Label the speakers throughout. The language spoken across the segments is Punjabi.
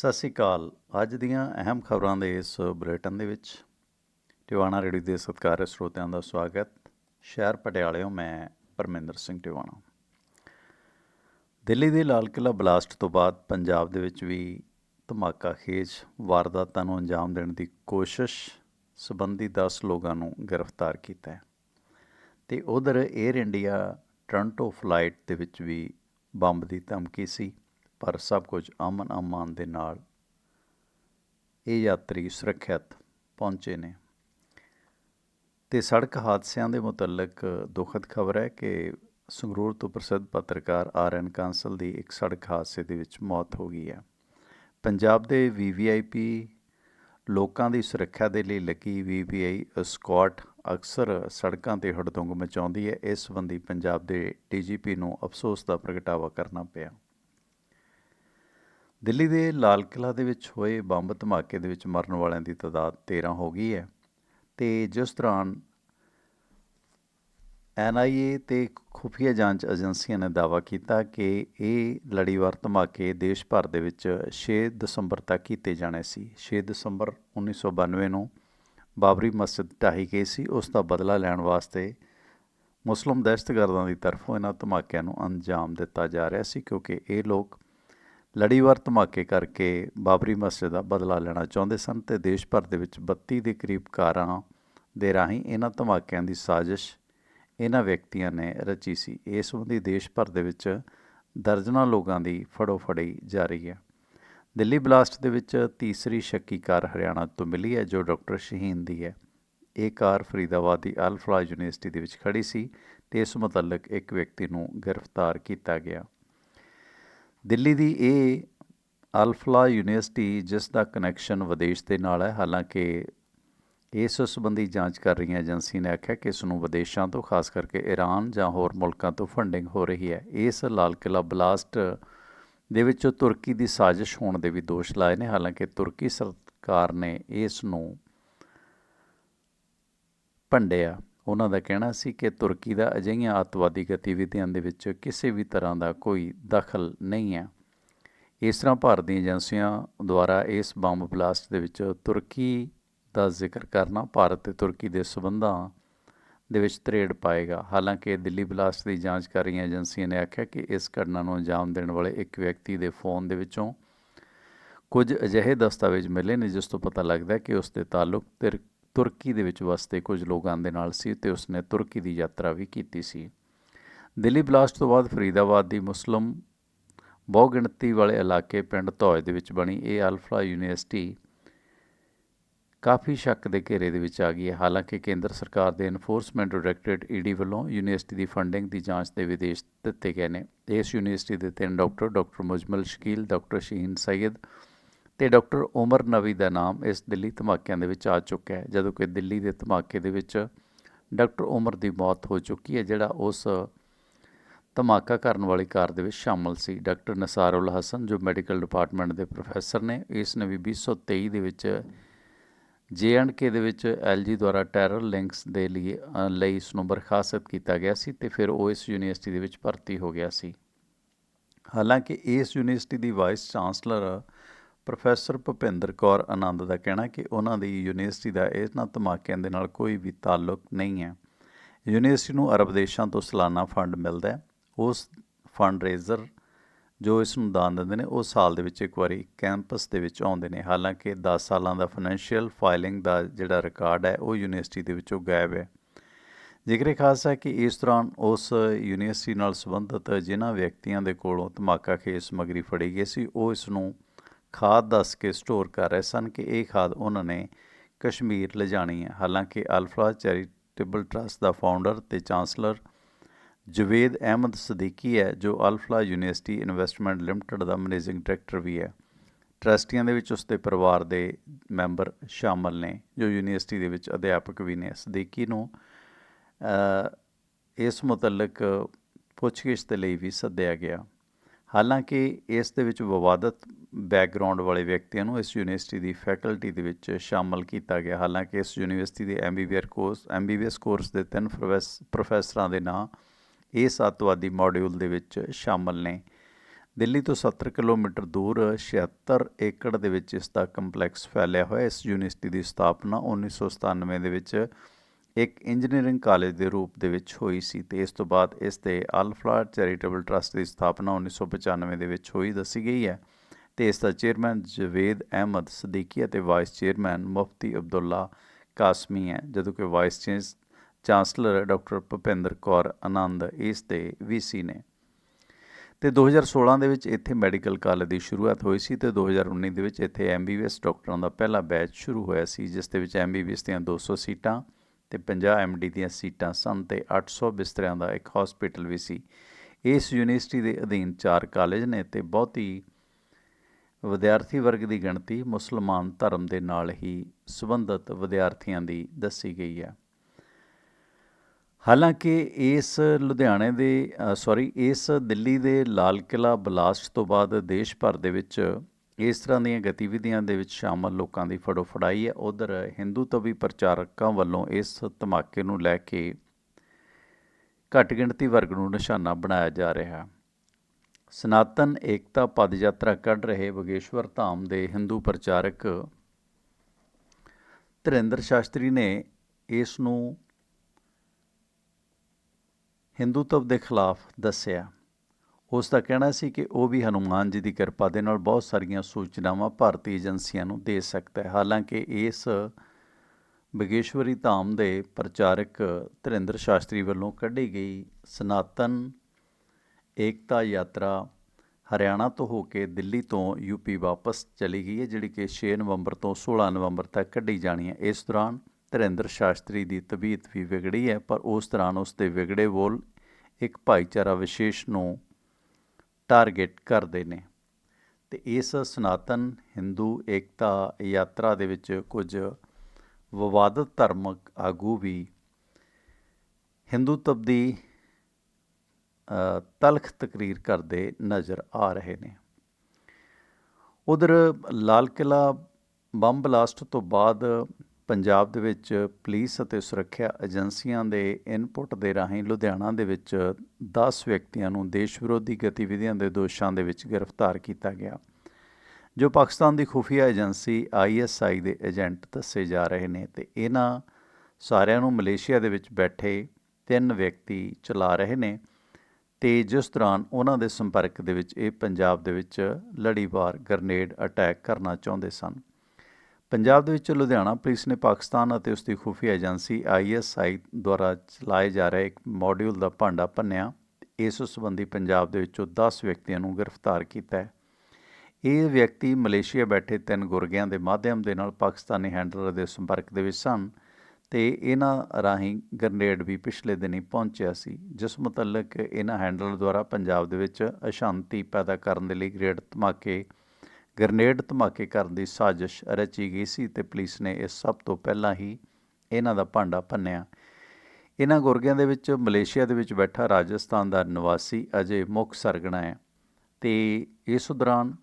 Speaker 1: ਸਤਿ ਸ਼੍ਰੀ ਅਕਾਲ। ਅੱਜ ਦੀਆਂ ਅਹਿਮ ਖਬਰਾਂ ਦੇ ਇਸ ਬੁਲੇਟਿਨ ਦੇ ਵਿੱਚ ਟਿਵਾਣਾ ਰੇਡੀਓ ਦੇ ਸਤਿਕਾਰਯੋਗ ਸਰੋਤਿਆਂ ਦਾ ਸਵਾਗਤ। ਸ਼ਹਿਰ ਪਟਿਆਲਿਓਂ ਮੈਂ ਪਰਮਿੰਦਰ ਸਿੰਘ ਟਿਵਾਣਾ। ਦਿੱਲੀ ਦੇ ਲਾਲ ਕਿਲਾ ਬਲਾਸਟ ਤੋਂ ਬਾਅਦ ਪੰਜਾਬ ਦੇ ਵਿੱਚ ਵੀ ਧਮਾਕਾ ਖੇਜ। ਵਾਰਦਾਤਾਂ ਨੂੰ ਅੰਜਾਮ ਦੇਣ ਦੀ ਕੋਸ਼ਿਸ਼ ਸੰਬੰਧੀ 10 ਲੋਕਾਂ ਨੂੰ ਗ੍ਰਿਫਤਾਰ ਕੀਤਾ ਹੈ। ਤੇ ਉਧਰ 에ਅਰ ਇੰਡੀਆ ਟੋਰਾਂਟੋ ਫਲਾਈਟ ਦੇ ਵਿੱਚ ਵੀ ਬੰਬ ਦੀ ਧਮਕੀ ਸੀ। ਪਰ ਸਭ ਕੁਝ ਅਮਨ ਅਮਾਨ ਦੇ ਨਾਲ। ਇਹ ਯਾਤਰੀ ਸੁਰੱਖਿਅਤ ਪਹੁੰਚੇ ਨੇ। ਤੇ ਸੜਕ ਹਾਦਸਿਆਂ ਦੇ ਮੁਤਲਕ ਦੁਖਦ ਖਬਰ ਹੈ ਕਿ ਸੰਗਰੂਰ ਤੋਂ ਪ੍ਰਸਿੱਧ ਪੱਤਰਕਾਰ ਆਰ ਐਨ ਕਾਂਸਲ ਦੀ ਇੱਕ ਸੜਕ ਹਾਦਸੇ ਦੇ ਵਿੱਚ ਮੌਤ ਹੋ ਗਈ ਹੈ। ਪੰਜਾਬ ਦੇ ਵੀਵੀਆਈਪੀ ਲੋਕਾਂ ਦੀ ਸੁਰੱਖਿਆ ਦੇ ਲਈ ਲੱਗੀ ਵੀਵੀਆਈ ਸਕਾਟ ਅਕਸਰ ਸੜਕਾਂ ਤੇ ਹੜਦੰਗ ਮਚਾਉਂਦੀ ਹੈ। ਇਸ ਸੰਬੰਧੀ ਪੰਜਾਬ ਦੇ ਡੀਜੀਪੀ ਨੂੰ ਅਫਸੋਸ ਦਾ ਪ੍ਰਗਟਾਵਾ ਕਰਨਾ ਪਿਆ। ਦਿੱਲੀ ਦੇ ਲਾਲ ਕਿਲਾ ਦੇ ਵਿੱਚ ਹੋਏ ਬੰਬ ਧਮਾਕੇ ਦੇ ਵਿੱਚ ਮਰਨ ਵਾਲਿਆਂ ਦੀ ਤਾਦਾਦ 13 ਹੋ ਗਈ ਹੈ ਤੇ ਜਿਸ ਦੌਰਾਨ ਐਨਆਈਏ ਤੇ ਖੁਫੀਆ ਜਾਂਚ ਏਜੰਸੀਆਂ ਨੇ ਦਾਅਵਾ ਕੀਤਾ ਕਿ ਇਹ ਲੜੀਵਾਰ ਧਮਾਕੇ ਦੇਸ਼ ਭਰ ਦੇ ਵਿੱਚ 6 ਦਸੰਬਰ ਤੱਕ ਕੀਤੇ ਜਾਣੇ ਸੀ। 6 ਦਸੰਬਰ 1992 ਨੂੰ ਬਾਬਰੀ ਮਸਜਿਦ ਢਾਹੀ ਗਈ ਸੀ। ਉਸ ਦਾ ਬਦਲਾ ਲੈਣ ਵਾਸਤੇ ਮੁਸਲਮ ਦਹਿਸ਼ਤਗਰਦਾਂ ਦੀ ਤਰਫੋਂ ਇਹਨਾਂ ਧਮਾਕਿਆਂ ਨੂੰ ਅੰਜਾਮ ਦਿੱਤਾ ਜਾ ਰਿਹਾ ਸੀ ਕਿਉਂਕਿ ਇਹ ਲੋਕ ਲੜੀਵਾਰ ਧਮਾਕੇ ਕਰਕੇ ਬਾਬਰੀ ਮਸਜਿਦ ਦਾ ਬਦਲਾ ਲੈਣਾ ਚਾਹੁੰਦੇ ਸਨ ਤੇ ਦੇਸ਼ ਭਰ ਦੇ ਵਿੱਚ 32 ਦੇ ਕਰੀਬ ਕਾਰਾਂ ਦੇ ਰਾਹੀਂ ਇਹਨਾਂ ਧਮਾਕਿਆਂ ਦੀ ਸਾਜ਼ਿਸ਼ ਇਹਨਾਂ ਵਿਅਕਤੀਆਂ ਨੇ ਰਚੀ ਸੀ। ਇਸ ਸੰਬੰਧੀ ਦੇਸ਼ ਭਰ ਦੇ ਵਿੱਚ ਦਰਜਨਾਂ ਲੋਕਾਂ ਦੀ ਫੜੋ ਫੜੀ ਜਾ ਰਹੀ ਹੈ। ਦਿੱਲੀ ਬਲਾਸਟ ਦੇ ਵਿੱਚ ਤੀਸਰੀ ਸ਼ੱਕੀ ਕਾਰ ਹਰਿਆਣਾ ਤੋਂ ਮਿਲੀ ਹੈ, ਜੋ ਡਾਕਟਰ ਸ਼ਹੀਨ ਦੀ ਹੈ। ਇਹ ਕਾਰ ਫਰੀਦਾਬਾਦ ਦੀ ਅਲਫਲਾ ਯੂਨੀਵਰਸਿਟੀ ਦੇ ਵਿੱਚ ਖੜੀ ਸੀ ਤੇ ਇਸ ਮੁਤਲਕ ਇੱਕ ਵਿਅਕਤੀ ਨੂੰ ਗ੍ਰਿਫਤਾਰ ਕੀਤਾ ਗਿਆ। ਦਿੱਲੀ ਦੀ ਇਹ ਅਲਫਲਾ ਯੂਨੀਵਰਸਿਟੀ, ਜਿਸ ਦਾ ਕਨੈਕਸ਼ਨ ਵਿਦੇਸ਼ ਦੇ ਨਾਲ ਹੈ, ਹਾਲਾਂਕਿ ਇਸ ਸੰਬੰਧੀ ਜਾਂਚ ਕਰ ਰਹੀਆਂ ਏਜੰਸੀ ਨੇ ਆਖਿਆ ਕਿ ਇਸ ਨੂੰ ਵਿਦੇਸ਼ਾਂ ਤੋਂ, ਖਾਸ ਕਰਕੇ ਈਰਾਨ ਜਾਂ ਹੋਰ ਮੁਲਕਾਂ ਤੋਂ ਫੰਡਿੰਗ ਹੋ ਰਹੀ ਹੈ। ਇਸ ਲਾਲ ਕਿਲਾ ਬਲਾਸਟ ਦੇ ਵਿੱਚ ਤੁਰਕੀ ਦੀ ਸਾਜ਼ਿਸ਼ ਹੋਣ ਦੇ ਵੀ ਦੋਸ਼ ਲਾਏ ਨੇ। ਹਾਲਾਂਕਿ ਤੁਰਕੀ ਸਰਕਾਰ ਨੇ ਇਸ ਨੂੰ ਭੰਡਿਆ। ਉਹਨਾਂ ਦਾ ਕਹਿਣਾ ਸੀ ਕਿ ਤੁਰਕੀ ਦਾ ਅਜਿਹੀਆਂ ਅੱਤਵਾਦੀ ਗਤੀਵਿਧੀਆਂ ਦੇ ਵਿੱਚ ਕਿਸੇ ਵੀ ਤਰ੍ਹਾਂ ਦਾ ਕੋਈ ਦਖਲ ਨਹੀਂ ਹੈ। ਇਸ ਤਰ੍ਹਾਂ ਭਾਰਤ ਦੀਆਂ ਏਜੰਸੀਆਂ ਦੁਆਰਾ ਇਸ ਬੰਬ ਬਲਾਸਟ ਦੇ ਵਿੱਚ ਤੁਰਕੀ ਦਾ ਜ਼ਿਕਰ ਕਰਨਾ ਭਾਰਤ ਤੇ ਤੁਰਕੀ ਦੇ ਸਬੰਧਾਂ ਦੇ ਵਿੱਚ ਤਰੇੜ ਪਾਏਗਾ। ਹਾਲਾਂਕਿ ਦਿੱਲੀ ਬਲਾਸਟ ਦੀ ਜਾਂਚ ਕਰ ਰਹੀਆਂ ਏਜੰਸੀਆਂ ਨੇ ਆਖਿਆ ਕਿ ਇਸ ਘਟਨਾ ਨੂੰ ਅੰਜਾਮ ਦੇਣ ਵਾਲੇ ਇੱਕ ਵਿਅਕਤੀ ਦੇ ਫੋਨ ਦੇ ਵਿੱਚੋਂ ਕੁਝ ਅਜਿਹੇ ਦਸਤਾਵੇਜ਼ ਮਿਲੇ ਨੇ ਜਿਸ ਤੋਂ ਪਤਾ ਲੱਗਦਾ ਹੈ ਕਿ ਉਸ ਦੇ ਤਾਲੁਕ ਤੁਰਕੀ ਦੇ ਵਿੱਚ ਵਸਦੇ ਕੁਝ ਲੋਕਾਂ ਦੇ ਨਾਲ ਸੀ ਤੇ ਉਸਨੇ ਤੁਰਕੀ ਦੀ ਯਾਤਰਾ ਵੀ ਕੀਤੀ ਸੀ। ਦਿੱਲੀ ਬਲਾਸਟ ਤੋਂ ਬਾਅਦ ਫਰੀਦਾਬਾਦ ਦੀ ਮੁਸਲਮ ਬਹੁਗਿਣਤੀ ਵਾਲੇ ਇਲਾਕੇ ਪਿੰਡ ਧੌਜ ਦੇ ਵਿੱਚ ਬਣੀ ਇਹ ਅਲਫਾ ਯੂਨੀਵਰਸਿਟੀ ਕਾਫੀ ਸ਼ੱਕ ਦੇ ਘੇਰੇ ਦੇ ਵਿੱਚ ਆ ਗਈ ਹੈ। ਹਾਲਾਂਕਿ ਕੇਂਦਰ ਸਰਕਾਰ ਦੇ ਐਨਫੋਰਸਮੈਂਟ ਡਾਇਰੈਕਟੋਰੇਟ ਈਡੀ ਵੱਲੋਂ ਯੂਨੀਵਰਸਿਟੀ ਦੀ ਫੰਡਿੰਗ ਦੀ ਜਾਂਚ ਦੇ ਵਿਦੇਸ਼ ਦਿੱਤੇ ਗਏ ਨੇ। ਇਸ ਯੂਨੀਵਰਸਿਟੀ ਦੇ ਤਿੰਨ doctor doctor Muzammil Shakeel, doctor Shaheen Saeed ਤੇ ਡਾਕਟਰ ਉਮਰ ਨਵੀ ਦਾ ਨਾਮ ਇਸ ਦਿੱਲੀ ਧਮਾਕਿਆਂ ਦੇ ਵਿੱਚ ਆ ਚੁੱਕਿਆ ਹੈ, ਜਦੋਂ ਕਿ ਦਿੱਲੀ ਦੇ ਧਮਾਕੇ ਦੇ ਵਿੱਚ ਡਾਕਟਰ ਉਮਰ ਦੀ ਮੌਤ ਹੋ ਚੁੱਕੀ ਹੈ, ਜਿਹੜਾ ਉਸ ਧਮਾਕਾ ਕਰਨ ਵਾਲੀ ਕਾਰ ਦੇ ਵਿੱਚ ਸ਼ਾਮਲ ਸੀ। ਡਾਕਟਰ ਨਸਾਰੁਲ ਹਸਨ, ਜੋ ਮੈਡੀਕਲ ਡਿਪਾਰਟਮੈਂਟ ਦੇ ਪ੍ਰੋਫੈਸਰ ਨੇ, ਇਸ ਨੇ ਵੀ 2023 ਦੇ ਵਿੱਚ ਕੇ ਦੇ ਵਿੱਚ ਐਲਜੀ ਦੁਆਰਾ ਟੈਰਰ ਲਿੰਕਸ ਦੇ ਲਈ ਲਈ ਇਸ ਨੂੰ ਬਰਖਾਸਤ ਕੀਤਾ ਗਿਆ ਸੀ ਤੇ ਫਿਰ ਉਹ ਇਸ ਯੂਨੀਵਰਸਿਟੀ ਦੇ ਵਿੱਚ ਭਰਤੀ ਹੋ ਗਿਆ ਸੀ। ਹਾਲਾਂਕਿ ਇਸ ਯੂਨੀਵਰਸਿਟੀ ਦੀ vice chancellor professor Bhupinder Kaur Anand ਦਾ ਕਹਿਣਾ ਕਿ ਉਹਨਾਂ ਦੀ ਯੂਨੀਵਰਸਿਟੀ ਦਾ ਇਹਨਾਂ ਧਮਾਕਿਆਂ ਦੇ ਨਾਲ ਕੋਈ ਵੀ ਤਾਲੁਕ ਨਹੀਂ ਹੈ। ਯੂਨੀਵਰਸਿਟੀ ਨੂੰ ਅਰਬ ਦੇਸ਼ਾਂ ਤੋਂ ਸਾਲਾਨਾ ਫੰਡ ਮਿਲਦਾ ਹੈ। ਉਸ ਫੰਡ ਰੇਜ਼ਰ ਜੋ ਇਸ ਨੂੰ ਦਾਨ ਦਿੰਦੇ ਨੇ, ਉਹ ਸਾਲ ਦੇ ਵਿੱਚ ਇੱਕ ਵਾਰੀ ਕੈਂਪਸ ਦੇ ਵਿੱਚ ਆਉਂਦੇ ਨੇ। ਹਾਲਾਂਕਿ 10 ਸਾਲਾਂ ਦਾ ਫਾਈਨੈਂਸ਼ੀਅਲ ਫਾਈਲਿੰਗ ਦਾ ਜਿਹੜਾ ਰਿਕਾਰਡ ਹੈ, ਉਹ ਯੂਨੀਵਰਸਿਟੀ ਦੇ ਵਿੱਚੋਂ ਗਾਇਬ ਹੈ। ਜ਼ਿਕਰੇ ਖਾਸ ਹੈ ਕਿ ਇਸ ਦੌਰਾਨ ਉਸ ਯੂਨੀਵਰਸਿਟੀ ਨਾਲ ਸੰਬੰਧਿਤ ਜਿਨ੍ਹਾਂ ਵਿਅਕਤੀਆਂ ਦੇ ਕੋਲੋਂ ਧਮਾਕਾ ਖੇਸ ਸਮਗਰੀ ਫੜੀ ਗਈ ਸੀ, ਉਹ ਇਸ ਨੂੰ ਖਾਦ ਦੱਸ ਕੇ ਸਟੋਰ ਕਰ ਰਹੇ ਸਨ ਕਿ ਇਹ ਖਾਦ ਉਹਨਾਂ ਨੇ ਕਸ਼ਮੀਰ ਲਿਜਾਣੀ ਹੈ। ਹਾਲਾਂਕਿ ਅਲਫਾ ਚੈਰੀਟੇਬਲ ਟਰਸਟ ਦਾ ਫਾਊਂਡਰ ਤੇ ਚਾਂਸਲਰ ਜਵੇਦ ਅਹਿਮਦ ਸਦੀਕੀ ਹੈ, ਜੋ ਅਲਫਲਾ ਯੂਨੀਵਰਸਿਟੀ ਇਨਵੈਸਟਮੈਂਟ ਲਿਮਟਿਡ ਦਾ ਮੈਨੇਜਿੰਗ ਡਾਇਰੈਕਟਰ ਵੀ ਹੈ। ਟਰਸਟੀਆਂ ਦੇ ਵਿੱਚ ਉਸਦੇ ਪਰਿਵਾਰ ਦੇ ਮੈਂਬਰ ਸ਼ਾਮਲ ਨੇ, ਜੋ ਯੂਨੀਵਰਸਿਟੀ ਦੇ ਵਿੱਚ ਅਧਿਆਪਕ ਵੀ ਨੇ। ਸਦੀਕੀ ਨੂੰ ਇਸ ਮੁਤਲਕ ਪੁੱਛਗਿੱਛ ਦੇ ਲਈ ਵੀ ਸੱਦਿਆ ਗਿਆ। ਹਾਲਾਂਕਿ ਇਸ ਦੇ ਵਿੱਚ ਵਿਵਾਦਤ ਬੈਕਗ੍ਰਾਉਂਡ ਵਾਲੇ ਵਿਅਕਤੀਆਂ ਨੂੰ ਇਸ ਯੂਨੀਵਰਸਿਟੀ ਦੀ ਫੈਕਲਟੀ ਦੇ ਵਿੱਚ ਸ਼ਾਮਲ ਕੀਤਾ ਗਿਆ। ਹਾਲਾਂਕਿ ਇਸ ਯੂਨੀਵਰਸਿਟੀ ਦੇ ਐਮਬੀਬੀਆਰ ਕੋਰਸ ਐਮਬੀਬੀਐਸ ਕੋਰਸ ਦੇ ਤਿੰਨ ਪ੍ਰੋਫੈਸਰਾਂ ਦੇ ਨਾਂ ਇਸ ਅੱਤਵਾਦੀ ਮੋਡਿਊਲ ਦੇ ਵਿੱਚ ਸ਼ਾਮਲ ਨੇ। ਦਿੱਲੀ ਤੋਂ 70 ਕਿਲੋਮੀਟਰ ਦੂਰ 76 ਏਕੜ ਦੇ ਵਿੱਚ ਇਸ ਦਾ ਕੰਪਲੈਕਸ ਫੈਲਿਆ ਹੋਇਆ। ਇਸ ਯੂਨੀਵਰਸਿਟੀ ਦੀ ਸਥਾਪਨਾ 1997 ਦੇ ਵਿੱਚ ਇੱਕ ਇੰਜੀਨੀਅਰਿੰਗ ਕਾਲਜ ਦੇ ਰੂਪ ਦੇ ਵਿੱਚ ਹੋਈ ਸੀ ਤੇ ਇਸ ਤੋਂ ਬਾਅਦ ਇਸ 'ਤੇ ਅਲਫਲਾ ਚੈਰੀਟੇਬਲ ਟਰਸਟ ਦੀ ਸਥਾਪਨਾ 1995 ਦੇ ਵਿੱਚ ਹੋਈ ਦੱਸੀ ਗਈ ਹੈ ਤੇ ਇਸ ਦਾ ਚੇਅਰਮੈਨ ਜਵੇਦ ਅਹਿਮਦ ਸਦੀਕੀ ਅਤੇ ਵਾਈਸ ਚੇਅਰਮੈਨ ਮੁਫਤੀ ਅਬਦੁੱਲਾ ਕਾਸਮੀ ਹੈ, ਜਦੋਂ ਕਿ ਵਾਈਸ ਚੇਂਸ ਚਾਂਸਲਰ ਡਾਕਟਰ ਭੁਪਿੰਦਰ ਕੌਰ ਆਨੰਦ ਇਸ ਦੇ ਵੀਸੀ ਨੇ। ਤੇ 2016 ਦੇ ਵਿੱਚ ਇੱਥੇ ਮੈਡੀਕਲ ਕਾਲਜ ਦੀ ਸ਼ੁਰੂਆਤ ਹੋਈ ਸੀ ਤੇ 2019 ਦੇ ਵਿੱਚ ਇੱਥੇ ਐਮਬੀਬੀਐਸ ਡਾਕਟਰਾਂ ਦਾ ਪਹਿਲਾ ਬੈਚ ਸ਼ੁਰੂ ਹੋਇਆ ਸੀ, ਜਿਸ ਦੇ ਵਿੱਚ ਐਮਬੀਬੀਐਸ ਦੀਆਂ 200 ਸੀਟਾਂ ਤੇ 50 ਐਮਡੀ ਦੀਆਂ ਸੀਟਾਂ ਸਨ ਤੇ 800 ਬਿਸਤਰਿਆਂ ਦਾ ਇੱਕ ਹਸਪੀਟਲ ਵੀ ਸੀ। ਇਸ ਯੂਨੀਵਰਸਿਟੀ ਦੇ ਅਧੀਨ ਚਾਰ ਕਾਲਜ ਨੇ ਤੇ ਬਹੁਤੀ ਵਿਦਿਆਰਥੀ ਵਰਗ ਦੀ ਗਿਣਤੀ ਮੁਸਲਮਾਨ ਧਰਮ ਦੇ ਨਾਲ ਹੀ ਸੰਬੰਧਿਤ ਵਿਦਿਆਰਥੀਆਂ ਦੀ ਦੱਸੀ ਗਈ ਹੈ। ਹਾਲਾਂਕਿ ਇਸ ਲੁਧਿਆਣੇ ਦੇ ਸੌਰੀ ਇਸ ਦਿੱਲੀ ਦੇ ਲਾਲ ਕਿਲਾ ਬਲਾਸਟ ਤੋਂ ਬਾਅਦ ਦੇਸ਼ ਭਰ ਦੇ ਵਿੱਚ ਇਸ ਤਰ੍ਹਾਂ ਦੀਆਂ ਗਤੀਵਿਧੀਆਂ ਦੇ ਵਿੱਚ ਸ਼ਾਮਲ ਲੋਕਾਂ ਦੀ ਫੜੋ ਫੜਾਈ ਹੈ। ਉਧਰ ਹਿੰਦੂ ਤਵੀ ਪ੍ਰਚਾਰਕਾਂ ਵੱਲੋਂ ਇਸ ਧਮਾਕੇ ਨੂੰ ਲੈ ਕੇ ਘੱਟ ਗਿਣਤੀ ਵਰਗ ਨੂੰ ਨਿਸ਼ਾਨਾ ਬਣਾਇਆ ਜਾ ਰਿਹਾ ਸਨਾਤਨ ਏਕਤਾ ਪਦ ਯਾਤਰਾ ਕੱਢ ਰਹੇ ਬਗੇਸ਼ਵਰ ਧਾਮ ਦੇ ਹਿੰਦੂ ਪ੍ਰਚਾਰਕ ਧਰਿੰਦਰ ਸ਼ਾਸਤਰੀ ਨੇ ਇਸ ਨੂੰ ਹਿੰਦੂਤਵ ਦੇ ਖਿਲਾਫ ਦੱਸਿਆ। ਉਸ ਦਾ ਕਹਿਣਾ ਸੀ ਕਿ ਉਹ ਵੀ ਹਨੂਮਾਨ ਜੀ ਦੀ ਕਿਰਪਾ ਦੇ ਨਾਲ ਬਹੁਤ ਸਾਰੀਆਂ ਸੂਚਨਾਵਾਂ ਭਾਰਤੀ ਏਜੰਸੀਆਂ ਨੂੰ ਦੇ ਸਕਦਾ ਹੈ। ਹਾਲਾਂਕਿ ਇਸ ਬਗੇਸ਼ਵਰੀ ਧਾਮ ਦੇ ਪ੍ਰਚਾਰਕ ਧਰਿੰਦਰ ਸ਼ਾਸਤਰੀ ਵੱਲੋਂ ਕੱਢੀ ਗਈ ਸਨਾਤਨ ਏਕਤਾ ਯਾਤਰਾ ਹਰਿਆਣਾ ਤੋਂ ਹੋ ਕੇ ਦਿੱਲੀ ਤੋਂ ਯੂਪੀ ਵਾਪਸ ਚਲੀ ਗਈ ਹੈ, ਜਿਹੜੀ ਕਿ 6 ਨਵੰਬਰ ਤੋਂ 16 ਨਵੰਬਰ ਤੱਕ ਕੱਢੀ ਜਾਣੀ ਹੈ। ਇਸ ਦੌਰਾਨ ਧਰਿੰਦਰ ਸ਼ਾਸਤਰੀ ਦੀ ਤਬੀਅਤ ਵੀ ਵਿਗੜੀ ਹੈ, ਪਰ ਉਸ ਦੌਰਾਨ ਉਸ ਦੇ ਵਿਗੜੇ ਬੋਲ ਇੱਕ ਭਾਈਚਾਰਾ ਵਿਸ਼ੇਸ਼ ਨੂੰ ਟਾਰਗੇਟ ਕਰਦੇ ਨੇ। ਤੇ ਇਸ ਸਨਾਤਨ ਹਿੰਦੂ ਏਕਤਾ ਯਾਤਰਾ ਦੇ ਵਿੱਚ ਕੁਝ ਵਿਵਾਦਤ ਧਰਮਕ ਆਗੂ ਵੀ ਹਿੰਦੂਤਵ ਦੀ ਤਲਖ ਤਕਰੀਰ ਕਰਦੇ ਨਜ਼ਰ ਆ ਰਹੇ ਨੇ। ਉਧਰ ਲਾਲ ਕਿਲਾ ਬੰਬ ਬਲਾਸਟ ਤੋਂ ਬਾਅਦ ਪੰਜਾਬ ਦੇ ਵਿੱਚ ਪੁਲਿਸ ਅਤੇ ਸੁਰੱਖਿਆ ਏਜੰਸੀਆਂ ਦੇ ਇਨਪੁਟ ਦੇ ਰਾਹੀਂ ਲੁਧਿਆਣਾ ਦੇ ਵਿੱਚ 10 ਵਿਅਕਤੀਆਂ ਨੂੰ ਦੇਸ਼ ਵਿਰੋਧੀ ਗਤੀਵਿਧੀਆਂ ਦੇ ਦੋਸ਼ਾਂ ਦੇ ਵਿੱਚ ਗ੍ਰਿਫਤਾਰ ਕੀਤਾ ਗਿਆ, ਜੋ ਪਾਕਿਸਤਾਨ ਦੀ ਖੁਫੀਆ ਏਜੰਸੀ ਆਈਐਸਆਈ ਦੇ ਏਜੰਟ ਦੱਸੇ ਜਾ ਰਹੇ ਨੇ ਤੇ ਇਹਨਾਂ ਸਾਰਿਆਂ ਨੂੰ ਮਲੇਸ਼ੀਆ ਦੇ ਵਿੱਚ ਬੈਠੇ ਤਿੰਨ ਵਿਅਕਤੀ ਚਲਾ ਰਹੇ ਨੇ ਤੇ ਜਿਸ ਦੌਰਾਨ ਉਹਨਾਂ ਦੇ ਸੰਪਰਕ ਦੇ ਵਿੱਚ ਇਹ ਪੰਜਾਬ ਦੇ ਵਿੱਚ ਲੜੀਵਾਰ ਗ੍ਰਨੇਡ ਅਟੈਕ ਕਰਨਾ ਚਾਹੁੰਦੇ ਸਨ। ਪੰਜਾਬ ਦੇ ਵਿੱਚ ਲੁਧਿਆਣਾ ਪੁਲਿਸ ਨੇ ਪਾਕਿਸਤਾਨ ਅਤੇ ਉਸ ਦੀ ਖੁਫੀਆ ਏਜੰਸੀ ਆਈਐਸਆਈ ਦੁਆਰਾ ਚਲਾਏ ਜਾ ਰਹੇ ਇੱਕ ਮੋਡਿਊਲ ਦਾ ਭਾਂਡਾ ਭੰਨਿਆ। ਇਸ ਸੰਬੰਧੀ ਪੰਜਾਬ ਦੇ ਵਿੱਚੋਂ 10 ਵਿਅਕਤੀਆਂ ਨੂੰ ਗ੍ਰਿਫਤਾਰ ਕੀਤਾ ਹੈ। ਇਹ ਵਿਅਕਤੀ ਮਲੇਸ਼ੀਆ ਬੈਠੇ ਤਿੰਨ ਗੁਰਗਿਆਂ ਦੇ ਮਾਧਿਅਮ ਦੇ ਨਾਲ ਪਾਕਿਸਤਾਨੀ ਹੈਂਡਲਰ ਦੇ ਸੰਪਰਕ ਦੇ ਵਿੱਚ ਸਨ ਤੇ ਇਹਨਾਂ ਰਾਹੀਂ ਗ੍ਰਨੇਡ ਵੀ ਪਿਛਲੇ ਦਿਨੀ ਪਹੁੰਚਿਆ ਸੀ, ਜਿਸ ਮੁਤਲਕ ਇਹਨਾਂ ਹੈਂਡਲਰ ਦੁਆਰਾ ਪੰਜਾਬ ਦੇ ਵਿੱਚ ਅਸ਼ਾਂਤੀ ਪੈਦਾ ਕਰਨ ਦੇ ਲਈ ਗ੍ਰੇਡ ਧਮਾਕੇ ਗ੍ਰਨੇਡ ਧਮਾਕੇ ਕਰਨ ਦੀ ਸਾਜ਼ਿਸ਼ ਰਚੀ ਗਈ ਸੀ ਤੇ ਪੁਲਿਸ ਨੇ ਇਸ ਸਭ ਤੋਂ ਪਹਿਲਾਂ ਹੀ ਇਹਨਾਂ ਦਾ ਭਾਂਡਾ ਭੰਨਿਆ। ਇਹਨਾਂ ਗੁਰਗਿਆਂ ਦੇ ਵਿੱਚ, ਮਲੇਸ਼ੀਆ ਦੇ ਵਿੱਚ ਬੈਠਾ ਰਾਜਸਥਾਨ ਦਾ ਨਿਵਾਸੀ ਅਜੇ ਮੁੱਖ ਸਰਗਣਾ ਹੈ ਤੇ ਇਸ ਦੌਰਾਨ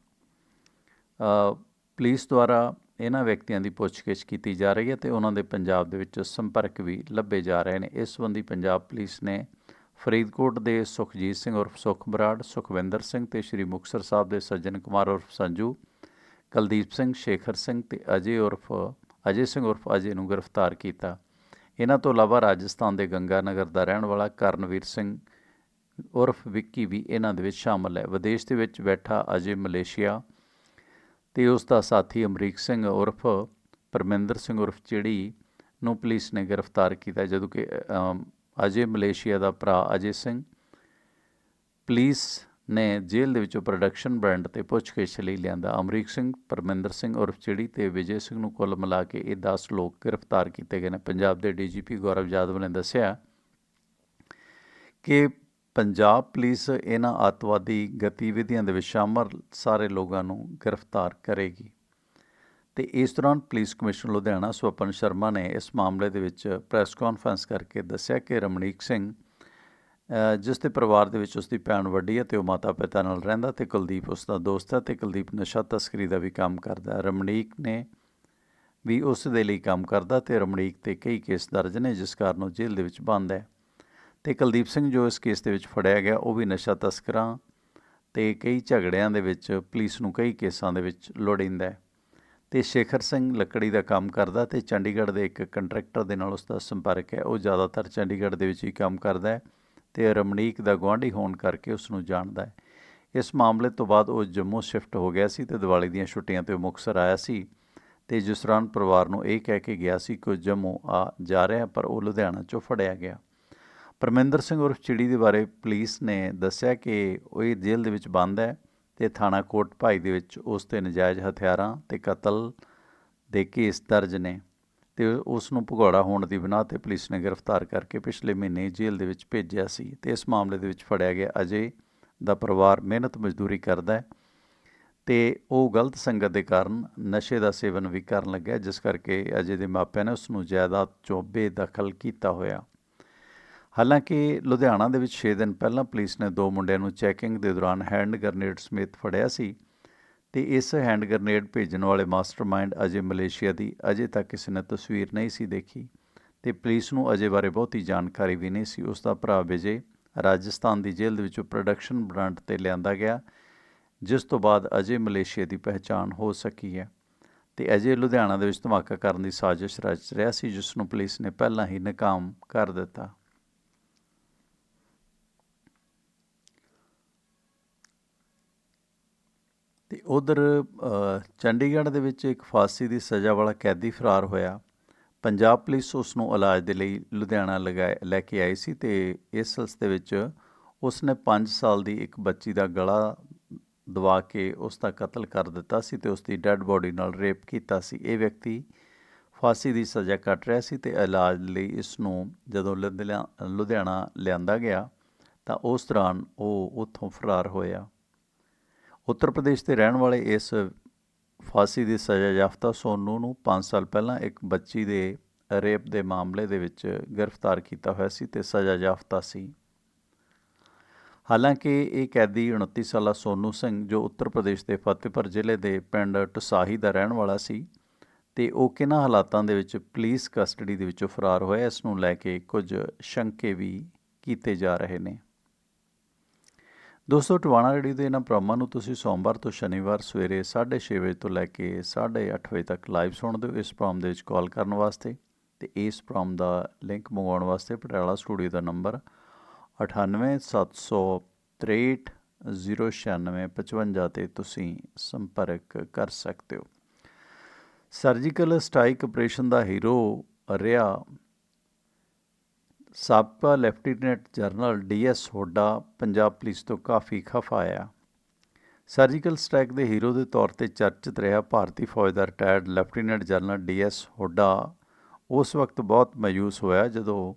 Speaker 1: ਪੁਲਿਸ ਦੁਆਰਾ ਇਹਨਾਂ ਵਿਅਕਤੀਆਂ ਦੀ ਪੁੱਛਗਿੱਛ ਕੀਤੀ ਜਾ ਰਹੀ ਹੈ ਤੇ ਉਹਨਾਂ ਦੇ ਪੰਜਾਬ ਦੇ ਵਿੱਚ ਸੰਪਰਕ ਵੀ ਲੱਭੇ ਜਾ ਰਹੇ ਨੇ। ਇਸ ਸੰਬੰਧੀ ਪੰਜਾਬ ਪੁਲਿਸ ਨੇ ਫਰੀਦਕੋਟ ਦੇ ਸੁਖਜੀਤ ਸਿੰਘ ਉਰਫ ਸੁਖ ਬਰਾੜ ਸੁਖਵਿੰਦਰ ਸਿੰਘ ਤੇ ਸ਼੍ਰੀ ਮੁਕਸਰ ਸਾਹਿਬ ਦੇ ਸੱਜਣ ਕੁਮਾਰ ਉਰਫ ਸੰਜੂ ਕੁਲਦੀਪ ਸਿੰਘ, ਸ਼ੇਖਰ ਸਿੰਘ ਤੇ ਅਜੇ ਉਰਫ, ਅਜੇ ਸਿੰਘ ਉਰਫ ਅਜੇ ਨੂੰ ਗ੍ਰਿਫਤਾਰ ਕੀਤਾ। ਇਹਨਾਂ ਤੋਂ ਇਲਾਵਾ ਰਾਜਸਥਾਨ ਦੇ ਗੰਗਾ ਨਗਰ ਦਾ ਰਹਿਣ ਵਾਲਾ ਕਰਨਵੀਰ ਸਿੰਘ ਉਰਫ ਵਿੱਕੀ ਵੀ ਇਹਨਾਂ ਦੇ ਵਿੱਚ ਸ਼ਾਮਲ ਹੈ। ਵਿਦੇਸ਼ ਦੇ ਵਿੱਚ ਬੈਠਾ ਅਜੇ ਮਲੇਸ਼ੀਆ ਤੇ ਉਸ ਦਾ ਸਾਥੀ ਅਮਰੀਕ ਸਿੰਘ ਉਰਫ ਪਰਮਿੰਦਰ ਸਿੰਘ ਉਰਫ ਚਿੜੀ ਨੂੰ ਪੁਲਿਸ ਨੇ ਗ੍ਰਿਫਤਾਰ ਕੀਤਾ, ਜਦੋਂ ਕਿ ਅਜੇ ਮਲੇਸ਼ੀਆ ਦਾ ਭਰਾ ਅਜੇ ਸਿੰਘ। ਪੁਲਿਸ ਨੇ ਜੇਲ੍ਹ ਦੇ ਵਿੱਚੋਂ ਪ੍ਰੋਡਕਸ਼ਨ ਬ੍ਰਾਂਡ ਤੇ ਪੁੱਛਗਿੱਛ ਲਈ ਲਿਆਂਦਾ। ਅਮਰੀਕ ਸਿੰਘ, ਪਰਮਿੰਦਰ ਸਿੰਘ ਉਰਫ ਚਿੜੀ ਤੇ ਵਿਜੇ ਸਿੰਘ ਨੂੰ ਕੁੱਲ ਮਿਲਾ ਕੇ ਇਹ 10 ਲੋਕ ਗ੍ਰਿਫਤਾਰ ਕੀਤੇ ਗਏ ਨੇ। ਪੰਜਾਬ ਦੇ ਡੀਜੀਪੀ ਗੌਰਵ ਯਾਦਵ ਨੇ ਦੱਸਿਆ ਕਿ ਪੰਜਾਬ ਪੁਲਿਸ ਇਹਨਾਂ ਆਤਵਾਦੀ ਗਤੀਵਿਧੀਆਂ ਦੇ ਵਿੱਚ ਸ਼ਾਮਲ ਸਾਰੇ ਲੋਕਾਂ ਨੂੰ ਗ੍ਰਿਫਤਾਰ ਕਰੇਗੀ। ਤੇ ਇਸ ਦੌਰਾਨ ਪੁਲਿਸ ਕਮਿਸ਼ਨਰ ਲੁਧਿਆਣਾ ਸਵਪਨ ਸ਼ਰਮਾ ਨੇ ਇਸ ਮਾਮਲੇ ਦੇ ਵਿੱਚ ਪ੍ਰੈਸ ਕਾਨਫਰੰਸ ਕਰਕੇ ਦੱਸਿਆ ਕਿ ਰਮਣੀਕ ਸਿੰਘ ਜਿਸ ਦੇ ਪਰਿਵਾਰ ਦੇ ਵਿੱਚ ਉਸ ਦੀ ਭੈਣ ਵੱਡੀ ਹੈ ਤੇ ਉਹ ਮਾਤਾ ਪਿਤਾ ਨਾਲ ਰਹਿੰਦਾ ਤੇ ਕੁਲਦੀਪ ਉਸ ਦਾ ਦੋਸਤ ਹੈ ਤੇ ਕੁਲਦੀਪ ਨਸ਼ਾ ਤਸਕਰੀ ਦਾ ਵੀ ਕੰਮ ਕਰਦਾ ਰਮਣੀਕ ਨੇ ਵੀ ਉਸ ਦੇ ਲਈ ਕੰਮ ਕਰਦਾ ਤੇ ਰਮਣੀਕ ਤੇ ਕਈ ਕੇਸ ਦਰਜ ਨੇ ਜਿਸ ਕਾਰਨ ਉਹ ਜੇਲ੍ਹ ਦੇ ਵਿੱਚ ਬੰਦ ਹੈ। ਤੇ ਕੁਲਦੀਪ ਸਿੰਘ ਜੋ ਇਸ ਕੇਸ ਦੇ ਵਿੱਚ ਫੜਿਆ ਗਿਆ, ਉਹ ਵੀ ਨਸ਼ਾ ਤਸਕਰਾਂ ਤੇ ਕਈ ਝਗੜਿਆਂ ਦੇ ਵਿੱਚ ਪੁਲਿਸ ਨੂੰ ਕਈ ਕੇਸਾਂ ਦੇ ਵਿੱਚ ਲੋੜੀਂਦਾ ਹੈ। ਤੇ ਸ਼ੇਖਰ ਸਿੰਘ ਲੱਕੜੀ ਦਾ ਕੰਮ ਕਰਦਾ ਤੇ ਚੰਡੀਗੜ੍ਹ ਦੇ ਇੱਕ ਕੰਟਰੈਕਟਰ ਦੇ ਨਾਲ ਉਸ ਦਾ ਸੰਪਰਕ ਹੈ। ਉਹ ਜ਼ਿਆਦਾਤਰ ਚੰਡੀਗੜ੍ਹ ਦੇ ਵਿੱਚ ਹੀ ਕੰਮ ਕਰਦਾ ਹੈ। ਤੇ ਰਮਣੀਕ ਦਾ ਗੁਆਂਢੀ ਹੋਣ ਕਰਕੇ ਉਸ ਨੂੰ ਜਾਣਦਾ ਹੈ। ਇਸ ਮਾਮਲੇ ਤੋਂ ਬਾਅਦ ਉਹ ਜੰਮੂ ਸ਼ਿਫਟ ਹੋ ਗਿਆ ਸੀ ਤੇ ਦੀਵਾਲੀ ਦੀਆਂ ਛੁੱਟੀਆਂ ਤੇ ਉਹ ਮੁਕਤਸਰ ਆਇਆ ਸੀ ਤੇ ਜਿਸ ਦੌਰਾਨ ਪਰਿਵਾਰ ਨੂੰ ਇਹ ਕਹਿ ਕੇ ਗਿਆ ਸੀ ਕਿ ਉਹ ਜੰਮੂ ਆ ਜਾ ਰਿਹਾ ਪਰ ਉਹ ਲੁਧਿਆਣਾ ਚੋਂ ਫੜਿਆ ਗਿਆ। ਪਰਮਿੰਦਰ ਸਿੰਘ ਉਰਫ ਚਿੜੀ ਦੇ ਬਾਰੇ ਪੁਲਿਸ ਨੇ ਦੱਸਿਆ ਕਿ ਉਹ ਇਹ ਜੇਲ੍ਹ ਦੇ ਵਿੱਚ ਬੰਦ ਹੈ ਤੇ ਥਾਣਾ ਕੋਟ ਭਾਈ ਦੇ ਵਿੱਚ ਉਸ ਤੇ ਨਜਾਇਜ਼ ਹਥਿਆਰਾਂ ਤੇ ਕਤਲ ਦੇ ਕੇਸ ਦਰਜ ਨੇ। ਤੇ ਉਸ ਨੂੰ ਭਗੌੜਾ ਹੋਣ ਦੀ ਬਿਨਾਂ ਤੇ ਪੁਲਿਸ ਨੇ ਗ੍ਰਿਫਤਾਰ ਕਰਕੇ ਪਿਛਲੇ ਮਹੀਨੇ ਜੇਲ੍ਹ ਦੇ ਵਿੱਚ ਭੇਜਿਆ ਸੀ ਤੇ ਇਸ ਮਾਮਲੇ ਦੇ ਵਿੱਚ ਫੜਿਆ ਗਿਆ। ਅਜੇ ਦਾ ਪਰਿਵਾਰ ਮਿਹਨਤ ਮਜ਼ਦੂਰੀ ਕਰਦਾ ਹੈ ਤੇ ਉਹ ਗਲਤ ਸੰਗਤ ਦੇ ਕਾਰਨ ਨਸ਼ੇ ਦਾ ਸੇਵਨ ਵੀ ਕਰਨ ਲੱਗਿਆ, ਜਿਸ ਕਰਕੇ ਅਜੇ ਦੇ ਮਾਪਿਆਂ ਨੇ ਉਸ ਨੂੰ ਜਾਇਦਾਦ ਚੋਂ ਬੇਦਖਲ ਕੀਤਾ ਹੋਇਆ। ਹਾਲਾਂਕਿ ਲੁਧਿਆਣਾ ਦੇ ਵਿੱਚ 6 ਦਿਨ ਪਹਿਲਾਂ ਪੁਲਿਸ ਨੇ ਦੋ ਮੁੰਡਿਆਂ ਨੂੰ ਚੈਕਿੰਗ ਦੇ ਦੌਰਾਨ ਹੈਂਡ ਗ੍ਰਨੇਡ ਸਮੇਤ ਫੜਿਆ ਸੀ। ਤੇ ਇਸ ਹੈਂਡ ਗ੍ਰਨੇਡ ਭੇਜਣ ਵਾਲੇ ਮਾਸਟਰਮਾਈਂਡ ਅਜੇ ਮਲੇਸ਼ੀਆ ਦੀ ਅਜੇ ਤੱਕ ਕਿਸੇ ਨੇ ਤਸਵੀਰ ਨਹੀਂ ਸੀ ਦੇਖੀ ਤੇ ਪੁਲਿਸ ਨੂੰ ਅਜੇ ਬਾਰੇ ਬਹੁਤੀ ਜਾਣਕਾਰੀ ਵੀ ਨਹੀਂ ਸੀ। ਉਸ ਦਾ ਭਰਾ ਵਿਜੇ ਰਾਜਸਥਾਨ ਦੀ ਜੇਲ੍ਹ ਦੇ ਵਿੱਚੋਂ ਪ੍ਰੋਡਕਸ਼ਨ ਬ੍ਰਾਂਡ ਤੇ ਲਿਆਂਦਾ ਗਿਆ, ਜਿਸ ਤੋਂ ਬਾਅਦ ਅਜੇ ਮਲੇਸ਼ੀਆ ਦੀ ਪਹਿਚਾਣ ਹੋ ਸਕੀ ਹੈ ਤੇ ਅਜੇ ਲੁਧਿਆਣਾ ਦੇ ਵਿੱਚ ਧਮਾਕਾ ਕਰਨ ਦੀ ਸਾਜ਼ਿਸ਼ ਰਚ ਰਿਹਾ ਸੀ, ਜਿਸ ਨੂੰ ਪੁਲਿਸ ਨੇ ਪਹਿਲਾਂ ਹੀ ਨਾਕਾਮ ਕਰ ਦਿੱਤਾ। ਤੇ ਉਧਰ ਚੰਡੀਗੜ੍ਹ ਦੇ ਵਿੱਚ ਇੱਕ ਫਾਂਸੀ ਦੀ ਸਜ਼ਾ ਵਾਲਾ ਕੈਦੀ ਫਰਾਰ ਹੋਇਆ। ਪੰਜਾਬ ਪੁਲਿਸ ਉਸ ਨੂੰ ਇਲਾਜ ਦੇ ਲਈ ਲੁਧਿਆਣਾ ਲਗਾਏ, ਲੈ ਕੇ ਆਈ ਸੀ ਤੇ ਇਸ ਸਿਲਸਿਲੇ ਵਿੱਚ ਉਸ ਨੇ 5 ਸਾਲ ਦੀ ਇੱਕ ਬੱਚੀ ਦਾ ਗਲਾ ਦਵਾ ਕੇ ਉਸ ਦਾ ਕਤਲ ਕਰ ਦਿੱਤਾ ਸੀ ਤੇ ਉਸ ਦੀ ਡੈੱਡ ਬੋਡੀ ਨਾਲ ਰੇਪ ਕੀਤਾ ਸੀ। ਇਹ ਵਿਅਕਤੀ ਫਾਂਸੀ ਦੀ ਸਜ਼ਾ ਕੱਟ ਰਿਹਾ ਸੀ ਤੇ ਇਲਾਜ ਲਈ ਇਸ ਨੂੰ ਜਦੋਂ ਲੁਧਿਆ- ਲੁਧਿਆਣਾ ਲਿਆਂਦਾ ਗਿਆ ਤਾਂ ਉਸ ਦੌਰਾਨ ਉਹ ਉੱਥੋਂ ਫਰਾਰ ਹੋਇਆ। ਉੱਤਰ ਪ੍ਰਦੇਸ਼ ਦੇ ਰਹਿਣ ਵਾਲੇ ਇਸ ਫਾਂਸੀ ਦੀ ਸਜ਼ਾ ਯਾਫਤਾ ਸੋਨੂ ਨੂੰ 5 ਸਾਲ ਪਹਿਲਾਂ ਇੱਕ ਬੱਚੀ ਦੇ ਰੇਪ ਦੇ ਮਾਮਲੇ ਦੇ ਵਿੱਚ ਗ੍ਰਿਫਤਾਰ ਕੀਤਾ ਹੋਇਆ ਸੀ ਤੇ ਸਜ਼ਾ ਯਾਫਤਾ ਸੀ। ਹਾਲਾਂਕਿ ਇਹ ਕੈਦੀ 29 ਸਾਲਾ ਸੋਨੂ ਸਿੰਘ, ਜੋ ਉੱਤਰ ਪ੍ਰਦੇਸ਼ ਦੇ ਫਤਿਹਪੁਰ ਜ਼ਿਲ੍ਹੇ ਦੇ ਪਿੰਡ ਟਸਾਹੀ ਦਾ ਰਹਿਣ ਵਾਲਾ ਸੀ ਤੇ ਉਹ ਕਿਹਨਾਂ ਹਾਲਾਤਾਂ ਦੇ ਵਿੱਚ ਪੁਲਿਸ ਕਸਟਡੀ ਦੇ ਵਿੱਚੋਂ ਫਰਾਰ ਹੋਇਆ, ਇਸ ਨੂੰ ਲੈ ਕੇ ਕੁਝ ਸ਼ੰਕੇ ਵੀ ਕੀਤੇ ਜਾ ਰਹੇ ਨੇ। ਦੋਸਤੋ, ਟਵਾਣਾ ਰੇਡੀਓ ਦੇ ਇਹਨਾਂ ਪ੍ਰੋਗਰਾਮਾਂ ਨੂੰ ਤੁਸੀਂ ਸੋਮਵਾਰ ਤੋਂ ਸ਼ਨੀਵਾਰ ਸਵੇਰੇ 6:30 ਵਜੇ ਤੋਂ ਲੈ ਕੇ 8:30 ਵਜੇ ਤੱਕ ਲਾਈਵ ਸੁਣਦੇ ਹੋ ਇਸ ਪ੍ਰੋਗਰਾਮ ਦੇ ਵਿੱਚ ਕਾਲ ਕਰਨ ਵਾਸਤੇ। ਤੇ ਇਸ ਪ੍ਰੋਗਰਾਮ ਦਾ ਲਿੰਕ ਮੰਗਵਾਉਣ ਵਾਸਤੇ ਪਟਿਆਲਾ ਸਟੂਡੀਓ ਦਾ ਨੰਬਰ 9870309655 ਤੇ ਤੁਸੀਂ ਸੰਪਰਕ ਕਰ ਸਕਦੇ ਹੋ। ਸਰਜੀਕਲ ਸਟ੍ਰਾਈਕ ਆਪਰੇਸ਼ਨ ਦਾ ਹੀਰੋ ਰਿਹਾ ਸਾਬਕਾ lieutenant general DS Hooda Punjab police ਤੋਂ ਕਾਫੀ ਖਫਾ ਆਇਆ। ਸਰਜੀਕਲ ਸਟ੍ਰਾਈਕ ਦੇ ਹੀਰੋ ਦੇ ਤੌਰ ਤੇ ਚਰਚਿਤ ਰਿਹਾ ਭਾਰਤੀ ਫੌਜ ਦਾ retired lieutenant general DS Hooda. ਉਸ ਵਕਤ ਬਹੁਤ ਮਾਯੂਸ ਹੋਇਆ ਜਦੋਂ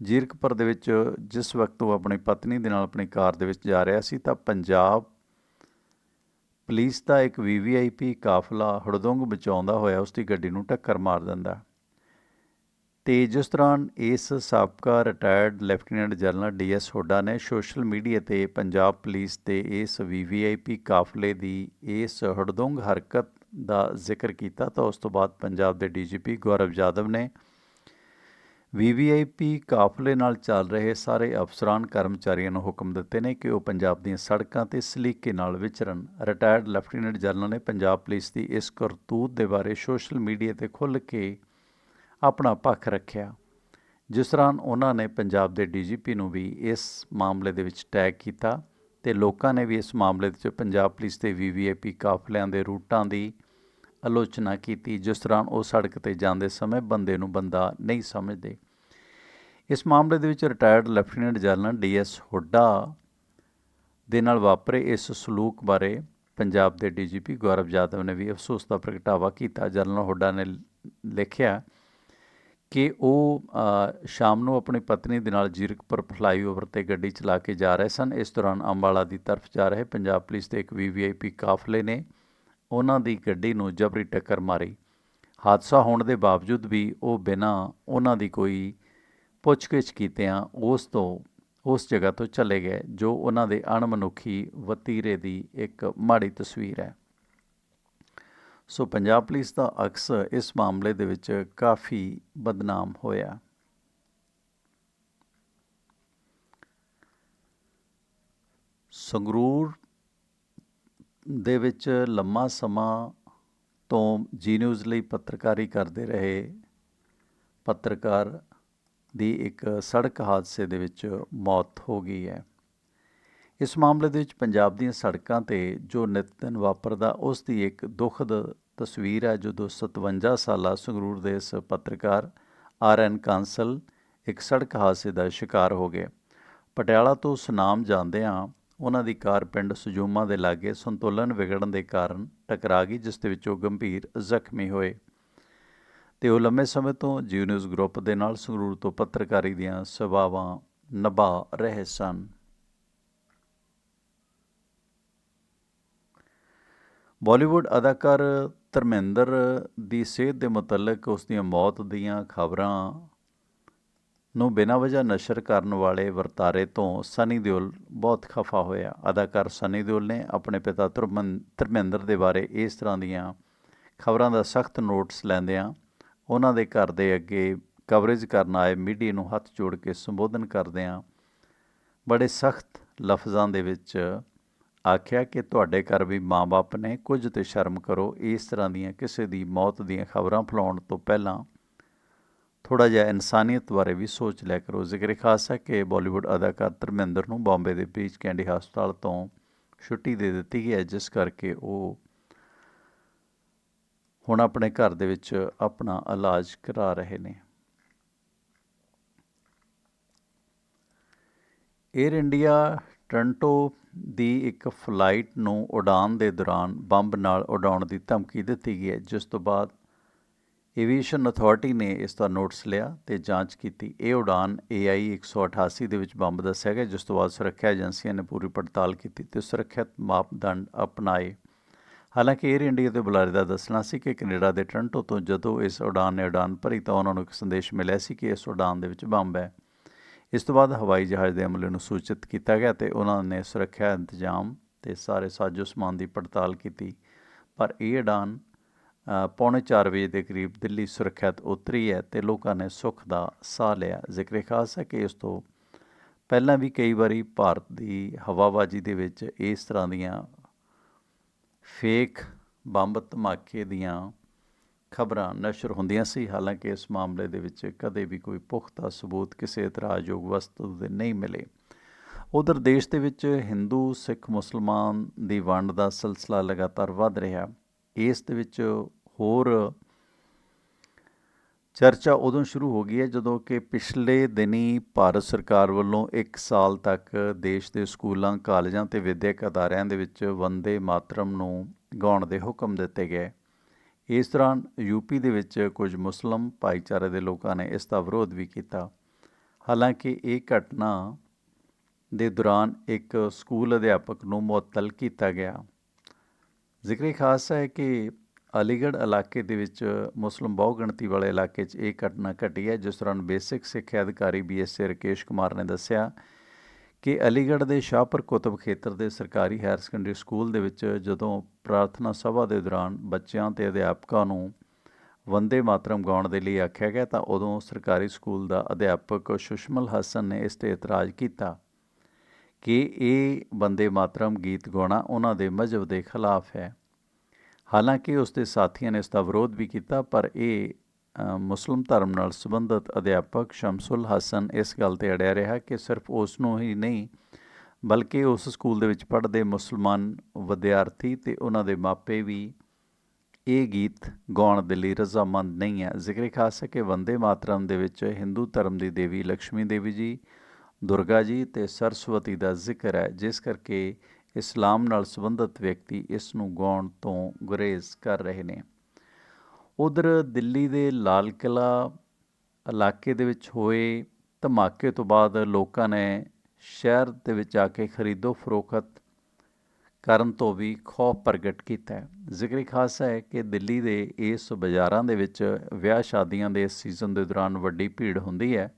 Speaker 1: ਜੀਰਕਪੁਰ ਦੇ ਵਿੱਚ ਜਿਸ ਵਕਤ ਉਹ ਆਪਣੀ ਪਤਨੀ ਦੇ ਨਾਲ ਆਪਣੀ ਕਾਰ ਦੇ ਵਿੱਚ ਜਾ ਰਿਹਾ ਸੀ ਤਾਂ ਪੰਜਾਬ ਪੁਲਿਸ ਦਾ ਇੱਕ ਵੀਵੀਆਈਪੀ ਕਾਫਲਾ ਹੜਦੁੰਗ ਬਚਾਉਂਦਾ ਹੋਇਆ ਉਸ ਦੀ ਗੱਡੀ ਨੂੰ ਟੱਕਰ ਮਾਰ ਦਿੰਦਾ। ਤੇ ਜਿਸ ਦੌਰਾਨ ਇਸ ਸਾਬਕਾ retired lieutenant general DS Hooda ਨੇ ਸੋਸ਼ਲ ਮੀਡੀਆ ਤੇ ਪੰਜਾਬ ਪੁਲਿਸ ਦੇ ਇਸ ਵੀਵੀਆਈਪੀ ਕਾਫਲੇ ਦੀ ਇਸ ਹੜਦੁੰਗ ਹਰਕਤ ਦਾ ਜ਼ਿਕਰ ਕੀਤਾ ਤਾਂ ਉਸ ਤੋਂ ਬਾਅਦ ਪੰਜਾਬ ਦੇ ਡੀਜੀਪੀ ਗੌਰਵ ਜਾਦਵ ਨੇ ਵੀਵੀਆਈਪੀ ਕਾਫਲੇ ਨਾਲ ਚੱਲ ਰਹੇ ਸਾਰੇ ਅਫਸਰਾਂ, ਕਰਮਚਾਰੀਆਂ ਨੂੰ ਹੁਕਮ ਦਿੱਤੇ ਨੇ ਕਿ ਉਹ ਪੰਜਾਬ ਦੀਆਂ ਸੜਕਾਂ ਤੇ ਸਲੀਕੇ ਨਾਲ ਵਿਚਰਨ। ਰਿਟਾਇਰਡ ਲੈਫਟੀਨੈਂਟ ਜਨਰਲ ਨੇ ਪੰਜਾਬ ਪੁਲਿਸ ਦੀ ਇਸ ਕਰਤੂਤ ਦੇ ਬਾਰੇ ਸੋਸ਼ਲ ਮੀਡੀਆ ਤੇ ਖੁੱਲ੍ਹ ਕੇ ਆਪਣਾ ਪੱਖ ਰੱਖਿਆ। ਜਿਸ ਤਰ੍ਹਾਂ ਉਹਨਾਂ ਨੇ ਪੰਜਾਬ ਦੇ ਡੀਜੀਪੀ ਨੂੰ ਵੀ ਇਸ ਮਾਮਲੇ ਦੇ ਵਿੱਚ ਟੈਗ ਕੀਤਾ ਤੇ ਲੋਕਾਂ ਨੇ ਵੀ ਇਸ ਮਾਮਲੇ ਵਿੱਚ ਪੰਜਾਬ ਪੁਲਿਸ ਦੇ ਵੀਵੀਆਈਪੀ ਕਾਫਲਿਆਂ ਦੇ ਰੂਟਾਂ ਦੀ ਆਲੋਚਨਾ ਕੀਤੀ, ਜਿਸ ਤਰ੍ਹਾਂ ਉਹ ਸੜਕ ਤੇ ਜਾਂਦੇ ਸਮੇਂ ਬੰਦੇ ਨੂੰ ਬੰਦਾ ਨਹੀਂ ਸਮਝਦੇ। ਇਸ ਮਾਮਲੇ ਦੇ ਵਿੱਚ retired lieutenant general DS Hooda ਦੇ ਨਾਲ ਵਾਪਰੇ ਇਸ ਸਲੂਕ ਬਾਰੇ ਪੰਜਾਬ ਦੇ ਡੀਜੀਪੀ ਗੌਰਵ ਜਾਦਵ ਨੇ ਵੀ ਅਫਸੋਸ ਦਾ ਪ੍ਰਗਟਾਵਾ ਕੀਤਾ। ਜਨਰਲ ਹੁੱਡਾ ਨੇ ਲਿਖਿਆ ਕਿ ਉਹ ਸ਼ਾਮ ਨੂੰ ਆਪਣੀ ਪਤਨੀ ਦੇ ਨਾਲ ਜੀਰਕਪੁਰ ਫਲਾਈਓਵਰ ਤੇ ਗੱਡੀ ਚਲਾ ਕੇ ਜਾ ਰਹੇ ਸਨ। ਇਸ ਦੌਰਾਨ ਅੰਬਾਲਾ ਦੀ ਤਰਫ ਜਾ ਰਹੇ ਪੰਜਾਬ ਪੁਲਿਸ ਦੇ ਇੱਕ ਵੀਵੀਆਈਪੀ ਕਾਫਲੇ ਨੇ ਉਹਨਾਂ ਦੀ ਗੱਡੀ ਨੂੰ ਜਬਰੀ ਟੱਕਰ ਮਾਰੀ। ਹਾਦਸਾ ਹੋਣ ਦੇ ਬਾਵਜੂਦ ਵੀ ਉਹ ਬਿਨਾਂ ਉਹਨਾਂ ਦੀ ਕੋਈ ਪੁੱਛਗਿੱਛ ਕੀਤਿਆਂ ਉਸ ਤੋਂ, ਉਸ ਜਗ੍ਹਾ ਤੋਂ ਚਲੇ ਗਏ, ਜੋ ਉਹਨਾਂ ਦੇ ਅਣਮਨੁੱਖੀ ਵਤੀਰੇ ਦੀ ਇੱਕ ਮਾੜੀ ਤਸਵੀਰ ਹੈ। ਸੋ ਪੰਜਾਬ ਪੁਲਿਸ ਦਾ ਅਕਸ ਇਸ ਮਾਮਲੇ ਦੇ ਵਿੱਚ ਕਾਫੀ ਬਦਨਾਮ ਹੋਇਆ। ਸੰਗਰੂਰ ਦੇ ਵਿੱਚ ਲੰਮਾ ਸਮਾਂ ਤੋਂ ਜੀ ਨਿਊਜ਼ ਲਈ ਪੱਤਰਕਾਰੀ ਕਰਦੇ ਰਹੇ ਪੱਤਰਕਾਰ ਦੀ ਇੱਕ ਸੜਕ ਹਾਦਸੇ ਦੇ ਵਿੱਚ ਮੌਤ ਹੋ ਗਈ ਹੈ। ਇਸ ਮਾਮਲੇ ਦੇ ਵਿੱਚ ਪੰਜਾਬ ਦੀਆਂ ਸੜਕਾਂ ਤੇ ਜੋ ਨਿਤ ਦਿਨ ਵਾਪਰਦਾ, ਉਸ ਦੀ ਇੱਕ ਦੁਖਦ ਤਸਵੀਰ ਹੈ, ਜਦੋਂ 57 ਸਾਲਾ ਸੰਗਰੂਰ ਦੇ ਇਸ ਪੱਤਰਕਾਰ ਆਰ ਐਨ ਕਾਂਸਲ ਇੱਕ ਸੜਕ ਹਾਦਸੇ ਦਾ ਸ਼ਿਕਾਰ ਹੋ ਗਏ। ਪਟਿਆਲਾ ਤੋਂ ਸੁਨਾਮ ਜਾਂਦਿਆਂ ਉਹਨਾਂ ਦੀ ਕਾਰ ਪਿੰਡ ਸਜੂਮਾ ਦੇ ਲਾਗੇ ਸੰਤੁਲਨ ਵਿਗੜਨ ਦੇ ਕਾਰਨ ਟਕਰਾ ਗਈ, ਜਿਸ ਦੇ ਵਿੱਚ ਉਹ ਗੰਭੀਰ ਜ਼ਖਮੀ ਹੋਏ। ਤੇ ਉਹ ਲੰਮੇ ਸਮੇਂ ਤੋਂ ਜੀਓ ਨਿਊਜ਼ ਗਰੁੱਪ ਦੇ ਨਾਲ ਸੰਗਰੂਰ ਤੋਂ ਪੱਤਰਕਾਰੀ ਦੀਆਂ ਸੇਵਾਵਾਂ ਨਿਭਾ ਰਹੇ ਸਨ। ਬਾਲੀਵੁੱਡ ਅਦਾਕਾਰ ਧਰਮਿੰਦਰ ਦੀ ਸਿਹਤ ਦੇ ਮੁਤਲਕ ਉਸ ਦੀਆਂ ਮੌਤ ਦੀਆਂ ਖਬਰਾਂ ਨੂੰ ਬਿਨਾਂ ਵਜ੍ਹਾ ਨਸ਼ਰ ਕਰਨ ਵਾਲੇ ਵਰਤਾਰੇ ਤੋਂ ਸਨੀ ਦਿਓਲ ਬਹੁਤ ਖਫਾ ਹੋਇਆ। ਅਦਾਕਾਰ ਸਨੀ ਦਿਓਲ ਨੇ ਆਪਣੇ ਪਿਤਾ ਧਰਮਨ- ਧਰਮਿੰਦਰ ਦੇ ਬਾਰੇ ਇਸ ਤਰ੍ਹਾਂ ਦੀਆਂ ਖਬਰਾਂ ਦਾ ਸਖਤ ਨੋਟਿਸ ਲੈਂਦਿਆਂ ਉਹਨਾਂ ਦੇ ਘਰ ਦੇ ਅੱਗੇ ਕਵਰੇਜ ਕਰਨ ਆਏ ਮੀਡੀਆ ਨੂੰ ਹੱਥ ਜੋੜ ਕੇ ਸੰਬੋਧਨ ਕਰਦਿਆਂ ਬੜੇ ਸਖਤ ਲਫ਼ਜ਼ਾਂ ਦੇ ਵਿੱਚ ਆਖਿਆ ਕਿ ਤੁਹਾਡੇ ਘਰ ਵੀ ਮਾਂ-ਬਾਪ ਨੇ ਕੁਝ ਤੇ ਸ਼ਰਮ ਕਰੋ। ਇਸ ਤਰ੍ਹਾਂ ਦੀਆਂ ਕਿਸੇ ਦੀ ਮੌਤ ਦੀਆਂ ਖਬਰਾਂ ਫੈਲਾਉਣ ਤੋਂ ਪਹਿਲਾਂ ਥੋੜਾ ਜਿਹਾ ਇਨਸਾਨੀਅਤ ਬਾਰੇ ਵੀ ਸੋਚ ਲਿਆ ਕਰੋ। ਜ਼ਿਕਰ ਖਾਸ ਹੈ ਕਿ ਬਾਲੀਵੁੱਡ ਅਦਾਕਾਰ ਧਰਮਿੰਦਰ ਨੂੰ ਬੰਬੇ ਦੇ ਬੀਚ ਕੈਂਡੀ ਹਸਪਤਾਲ ਤੋਂ ਛੁੱਟੀ ਦੇ ਦਿੱਤੀ ਗਈ ਹੈ, ਜਿਸ ਕਰਕੇ ਉਹ ਹੁਣ ਆਪਣੇ ਘਰ ਦੇ ਵਿੱਚ ਆਪਣਾ ਇਲਾਜ ਕਰਾ ਰਹੇ ਨੇ। 에ਅਰ ਇੰਡੀਆ ਟੋਰਾਂਟੋ ਦੀ ਇੱਕ ਫਲਾਈਟ ਨੂੰ ਉਡਾਣ ਦੇ ਦੌਰਾਨ ਬੰਬ ਨਾਲ ਉਡਾਉਣ ਦੀ ਧਮਕੀ ਦਿੱਤੀ ਗਈ ਹੈ, ਜਿਸ ਤੋਂ ਬਾਅਦ ਏਵੀਏਸ਼ਨ ਅਥਾਰਟੀ ਨੇ ਇਸ ਦਾ ਨੋਟਿਸ ਲਿਆ ਤੇ ਜਾਂਚ ਕੀਤੀ। ਇਹ ਉਡਾਨ AI 188 ਦੇ ਵਿੱਚ ਬੰਬ ਦੱਸਿਆ ਗਿਆ, ਜਿਸ ਤੋਂ ਬਾਅਦ ਸੁਰੱਖਿਆ ਏਜੰਸੀਆਂ ਨੇ ਪੂਰੀ ਪੜਤਾਲ ਕੀਤੀ ਤੇ ਸੁਰੱਖਿਅਤ ਮਾਪਦੰਡ ਅਪਣਾਏ। ਹਾਲਾਂਕਿ 에ਅਰ ਇੰਡੀਆ ਦੇ ਬੁਲਾਰੇ ਦਾ ਦੱਸਣਾ ਸੀ ਕਿ ਕੈਨੇਡਾ ਦੇ ਟੋਰਾਂਟੋ ਤੋਂ ਜਦੋਂ ਇਸ ਉਡਾਨ ਨੇ ਉਡਾਨ ਭਰੀ ਤਾਂ ਉਹਨਾਂ ਨੂੰ ਇੱਕ ਸੰਦੇਸ਼ ਮਿਲਿਆ ਸੀ ਕਿ ਇਸ ਉਡਾਨ ਦੇ ਵਿੱਚ ਬੰਬ ਹੈ। ਇਸ ਤੋਂ ਬਾਅਦ ਹਵਾਈ ਜਹਾਜ਼ ਦੇ ਅਮਲੇ ਨੂੰ ਸੂਚਿਤ ਕੀਤਾ ਗਿਆ ਤੇ ਉਹਨਾਂ ਨੇ ਸੁਰੱਖਿਆ ਇੰਤਜ਼ਾਮ ਤੇ ਸਾਰੇ ਸਾਜ਼ੋ ਸਮਾਨ ਦੀ ਪੜਤਾਲ ਕੀਤੀ। ਪਰ ਇਹ ਉਡਾਨ ਪੌਣੇ 4 ਵਜੇ ਦੇ ਕਰੀਬ ਦਿੱਲੀ ਸੁਰੱਖਿਅਤ ਉਤਰੀ ਹੈ ਤੇ ਲੋਕਾਂ ਨੇ ਸੁੱਖ ਦਾ ਸਾਹ ਲਿਆ। ਜ਼ਿਕਰ ਖਾਸ ਹੈ ਕਿ ਇਸ ਤੋਂ ਪਹਿਲਾਂ ਵੀ ਕਈ ਵਾਰੀ ਭਾਰਤ ਦੀ ਹਵਾਬਾਜ਼ੀ ਦੇ ਵਿੱਚ ਇਸ ਤਰ੍ਹਾਂ ਦੀਆਂ ਫੇਕ ਬੰਬ ਧਮਾਕੇ ਦੀਆਂ ਖਬਰਾਂ ਨਸ਼ਰ ਹੁੰਦੀਆਂ ਸੀ। ਹਾਲਾਂਕਿ ਇਸ ਮਾਮਲੇ ਦੇ ਵਿੱਚ ਕਦੇ ਵੀ ਕੋਈ ਪੁਖਤਾ ਸਬੂਤ ਕਿਸੇ ਇਤਰਾਜ਼ਯੋਗ ਵਸਤੂ ਦੇ ਨਹੀਂ ਮਿਲੇ। ਉਧਰ ਦੇਸ਼ ਦੇ ਵਿੱਚ ਹਿੰਦੂ, ਸਿੱਖ, ਮੁਸਲਮਾਨ ਦੀ ਵੰਡ ਦਾ ਸਿਲਸਿਲਾ ਲਗਾਤਾਰ ਵੱਧ ਰਿਹਾ। ਇਸ ਦੇ ਵਿੱਚ ਹੋਰ ਚਰਚਾ ਉਦੋਂ ਸ਼ੁਰੂ ਹੋ ਗਈ ਹੈ ਜਦੋਂ ਕਿ ਪਿਛਲੇ ਦਿਨੀ ਭਾਰਤ ਸਰਕਾਰ ਵੱਲੋਂ 1 ਸਾਲ ਤੱਕ ਦੇਸ਼ ਦੇ ਸਕੂਲਾਂ, ਕਾਲਜਾਂ ਤੇ ਵਿਦਿਅਕ ਅਦਾਰਿਆਂ ਦੇ ਵਿੱਚ ਵੰਦੇ ਮਾਤਰਮ ਨੂੰ ਗਾਉਣ ਦੇ ਹੁਕਮ ਦਿੱਤੇ ਗਏ। ਇਸ ਦੌਰਾਨ ਯੂਪੀ ਦੇ ਵਿੱਚ ਕੁਝ ਮੁਸਲਮ ਭਾਈਚਾਰੇ ਦੇ ਲੋਕਾਂ ਨੇ ਇਸ ਦਾ ਵਿਰੋਧ ਵੀ ਕੀਤਾ। ਹਾਲਾਂਕਿ ਇਹ ਘਟਨਾ ਦੇ ਦੌਰਾਨ ਇੱਕ ਸਕੂਲ ਅਧਿਆਪਕ ਨੂੰ ਮੁਅੱਤਲ ਕੀਤਾ ਗਿਆ। ਜ਼ਿਕਰ ਖਾਸ ਹੈ ਕਿ ਅਲੀਗੜ੍ਹ ਇਲਾਕੇ ਦੇ ਵਿੱਚ ਮੁਸਲਮ ਬਹੁਗਿਣਤੀ ਵਾਲੇ ਇਲਾਕੇ 'ਚ ਇਹ ਘਟਨਾ ਘਟੀ ਹੈ, ਜਿਸ ਦੌਰਾਨ ਬੇਸਿਕ ਸਿੱਖਿਆ ਅਧਿਕਾਰੀ ਬੀਐਸਏ ਰਕੇਸ਼ ਕੁਮਾਰ ਨੇ ਦੱਸਿਆ ਕਿ ਅਲੀਗੜ੍ਹ ਦੇ ਸ਼ਾਹਪੁਰ ਕੁਤਬ ਖੇਤਰ ਦੇ ਸਰਕਾਰੀ ਹਾਇਰ ਸੈਕੰਡਰੀ ਸਕੂਲ ਦੇ ਵਿੱਚ ਜਦੋਂ ਪ੍ਰਾਰਥਨਾ ਸਭਾ ਦੇ ਦੌਰਾਨ ਬੱਚਿਆਂ ਤੇ ਅਧਿਆਪਕਾਂ ਨੂੰ ਵੰਦੇ ਮਾਤਰਮ ਗਾਉਣ ਦੇ ਲਈ ਆਖਿਆ ਗਿਆ ਤਾਂ ਉਦੋਂ ਸਰਕਾਰੀ ਸਕੂਲ ਦਾ ਅਧਿਆਪਕ ਸੁਸ਼ਮਲ ਹਸਨ ਨੇ ਇਸ ਤੇ ਇਤਰਾਜ਼ ਕੀਤਾ ਕਿ ਇਹ ਬੰਦੇ ਮਾਤਰਮ ਗੀਤ ਗਾਉਣਾ ਉਹਨਾਂ ਦੇ ਮਜ਼ਹਬ ਦੇ ਖਿਲਾਫ ਹੈ। ਹਾਲਾਂਕਿ ਉਸ ਦੇ ਸਾਥੀਆਂ ਨੇ ਇਸ ਦਾ ਵਿਰੋਧ ਵੀ ਕੀਤਾ ਪਰ ਇਹ ਮੁਸਲਿਮ ਧਰਮ ਨਾਲ ਸੰਬੰਧਿਤ ਅਧਿਆਪਕ ਸ਼ਮਸੁਲ ਹਸਨ ਇਸ ਗੱਲ ਤੇ ਅੜਿਆ ਰਿਹਾ ਕਿ ਸਿਰਫ ਉਸ ਨੂੰ ਹੀ ਨਹੀਂ, ਬਲਕਿ ਉਸ ਸਕੂਲ ਦੇ ਵਿੱਚ ਪੜ੍ਹਦੇ ਮੁਸਲਮਾਨ ਵਿਦਿਆਰਥੀ ਤੇ ਉਹਨਾਂ ਦੇ ਮਾਪੇ ਵੀ ਇਹ ਗੀਤ ਗਾਉਣ ਦੇ ਲਈ ਰਜ਼ਾਮੰਦ ਨਹੀਂ ਹੈ। ਜ਼ਿਕਰ ਖਾਸ ਹੈ ਕਿ ਵੰਦੇ ਮਾਤਰਮ ਦੇ ਵਿੱਚ ਹਿੰਦੂ ਧਰਮ ਦੀ ਦੇਵੀ ਲక్ష్ਮੀ ਦੇਵੀ ਜੀ, ਦੁਰਗਾ ਜੀ ਤੇ ਸਰਸਵਤੀ ਦਾ ਜ਼ਿਕਰ ਹੈ, ਜਿਸ ਕਰਕੇ ਇਸਲਾਮ ਨਾਲ ਸੰਬੰਧਿਤ ਵਿਅਕਤੀ ਇਸ ਨੂੰ ਗਾਉਣ ਤੋਂ ਗੁਰੇਜ਼ ਕਰ ਰਹੇ ਨੇ। ਉਧਰ ਦਿੱਲੀ ਦੇ ਲਾਲ ਕਿਲਾ ਇਲਾਕੇ ਦੇ ਵਿੱਚ ਹੋਏ ਧਮਾਕੇ ਤੋਂ ਬਾਅਦ ਲੋਕਾਂ ਨੇ ਸ਼ਹਿਰ ਦੇ ਵਿੱਚ ਆ ਕੇ ਖਰੀਦੋ ਫਰੋਖਤ ਕਰਨ ਤੋਂ ਵੀ ਖੌਫ ਪ੍ਰਗਟ ਕੀਤਾ ਹੈ। ਜ਼ਿਕਰ ਖਾਸ ਹੈ ਕਿ ਦਿੱਲੀ ਦੇ ਇਸ ਬਾਜ਼ਾਰਾਂ ਦੇ ਵਿੱਚ ਵਿਆਹ ਸ਼ਾਦੀਆਂ ਦੇ ਸੀਜ਼ਨ ਦੇ ਦੌਰਾਨ ਵੱਡੀ ਭੀੜ ਹੁੰਦੀ ਹੈ।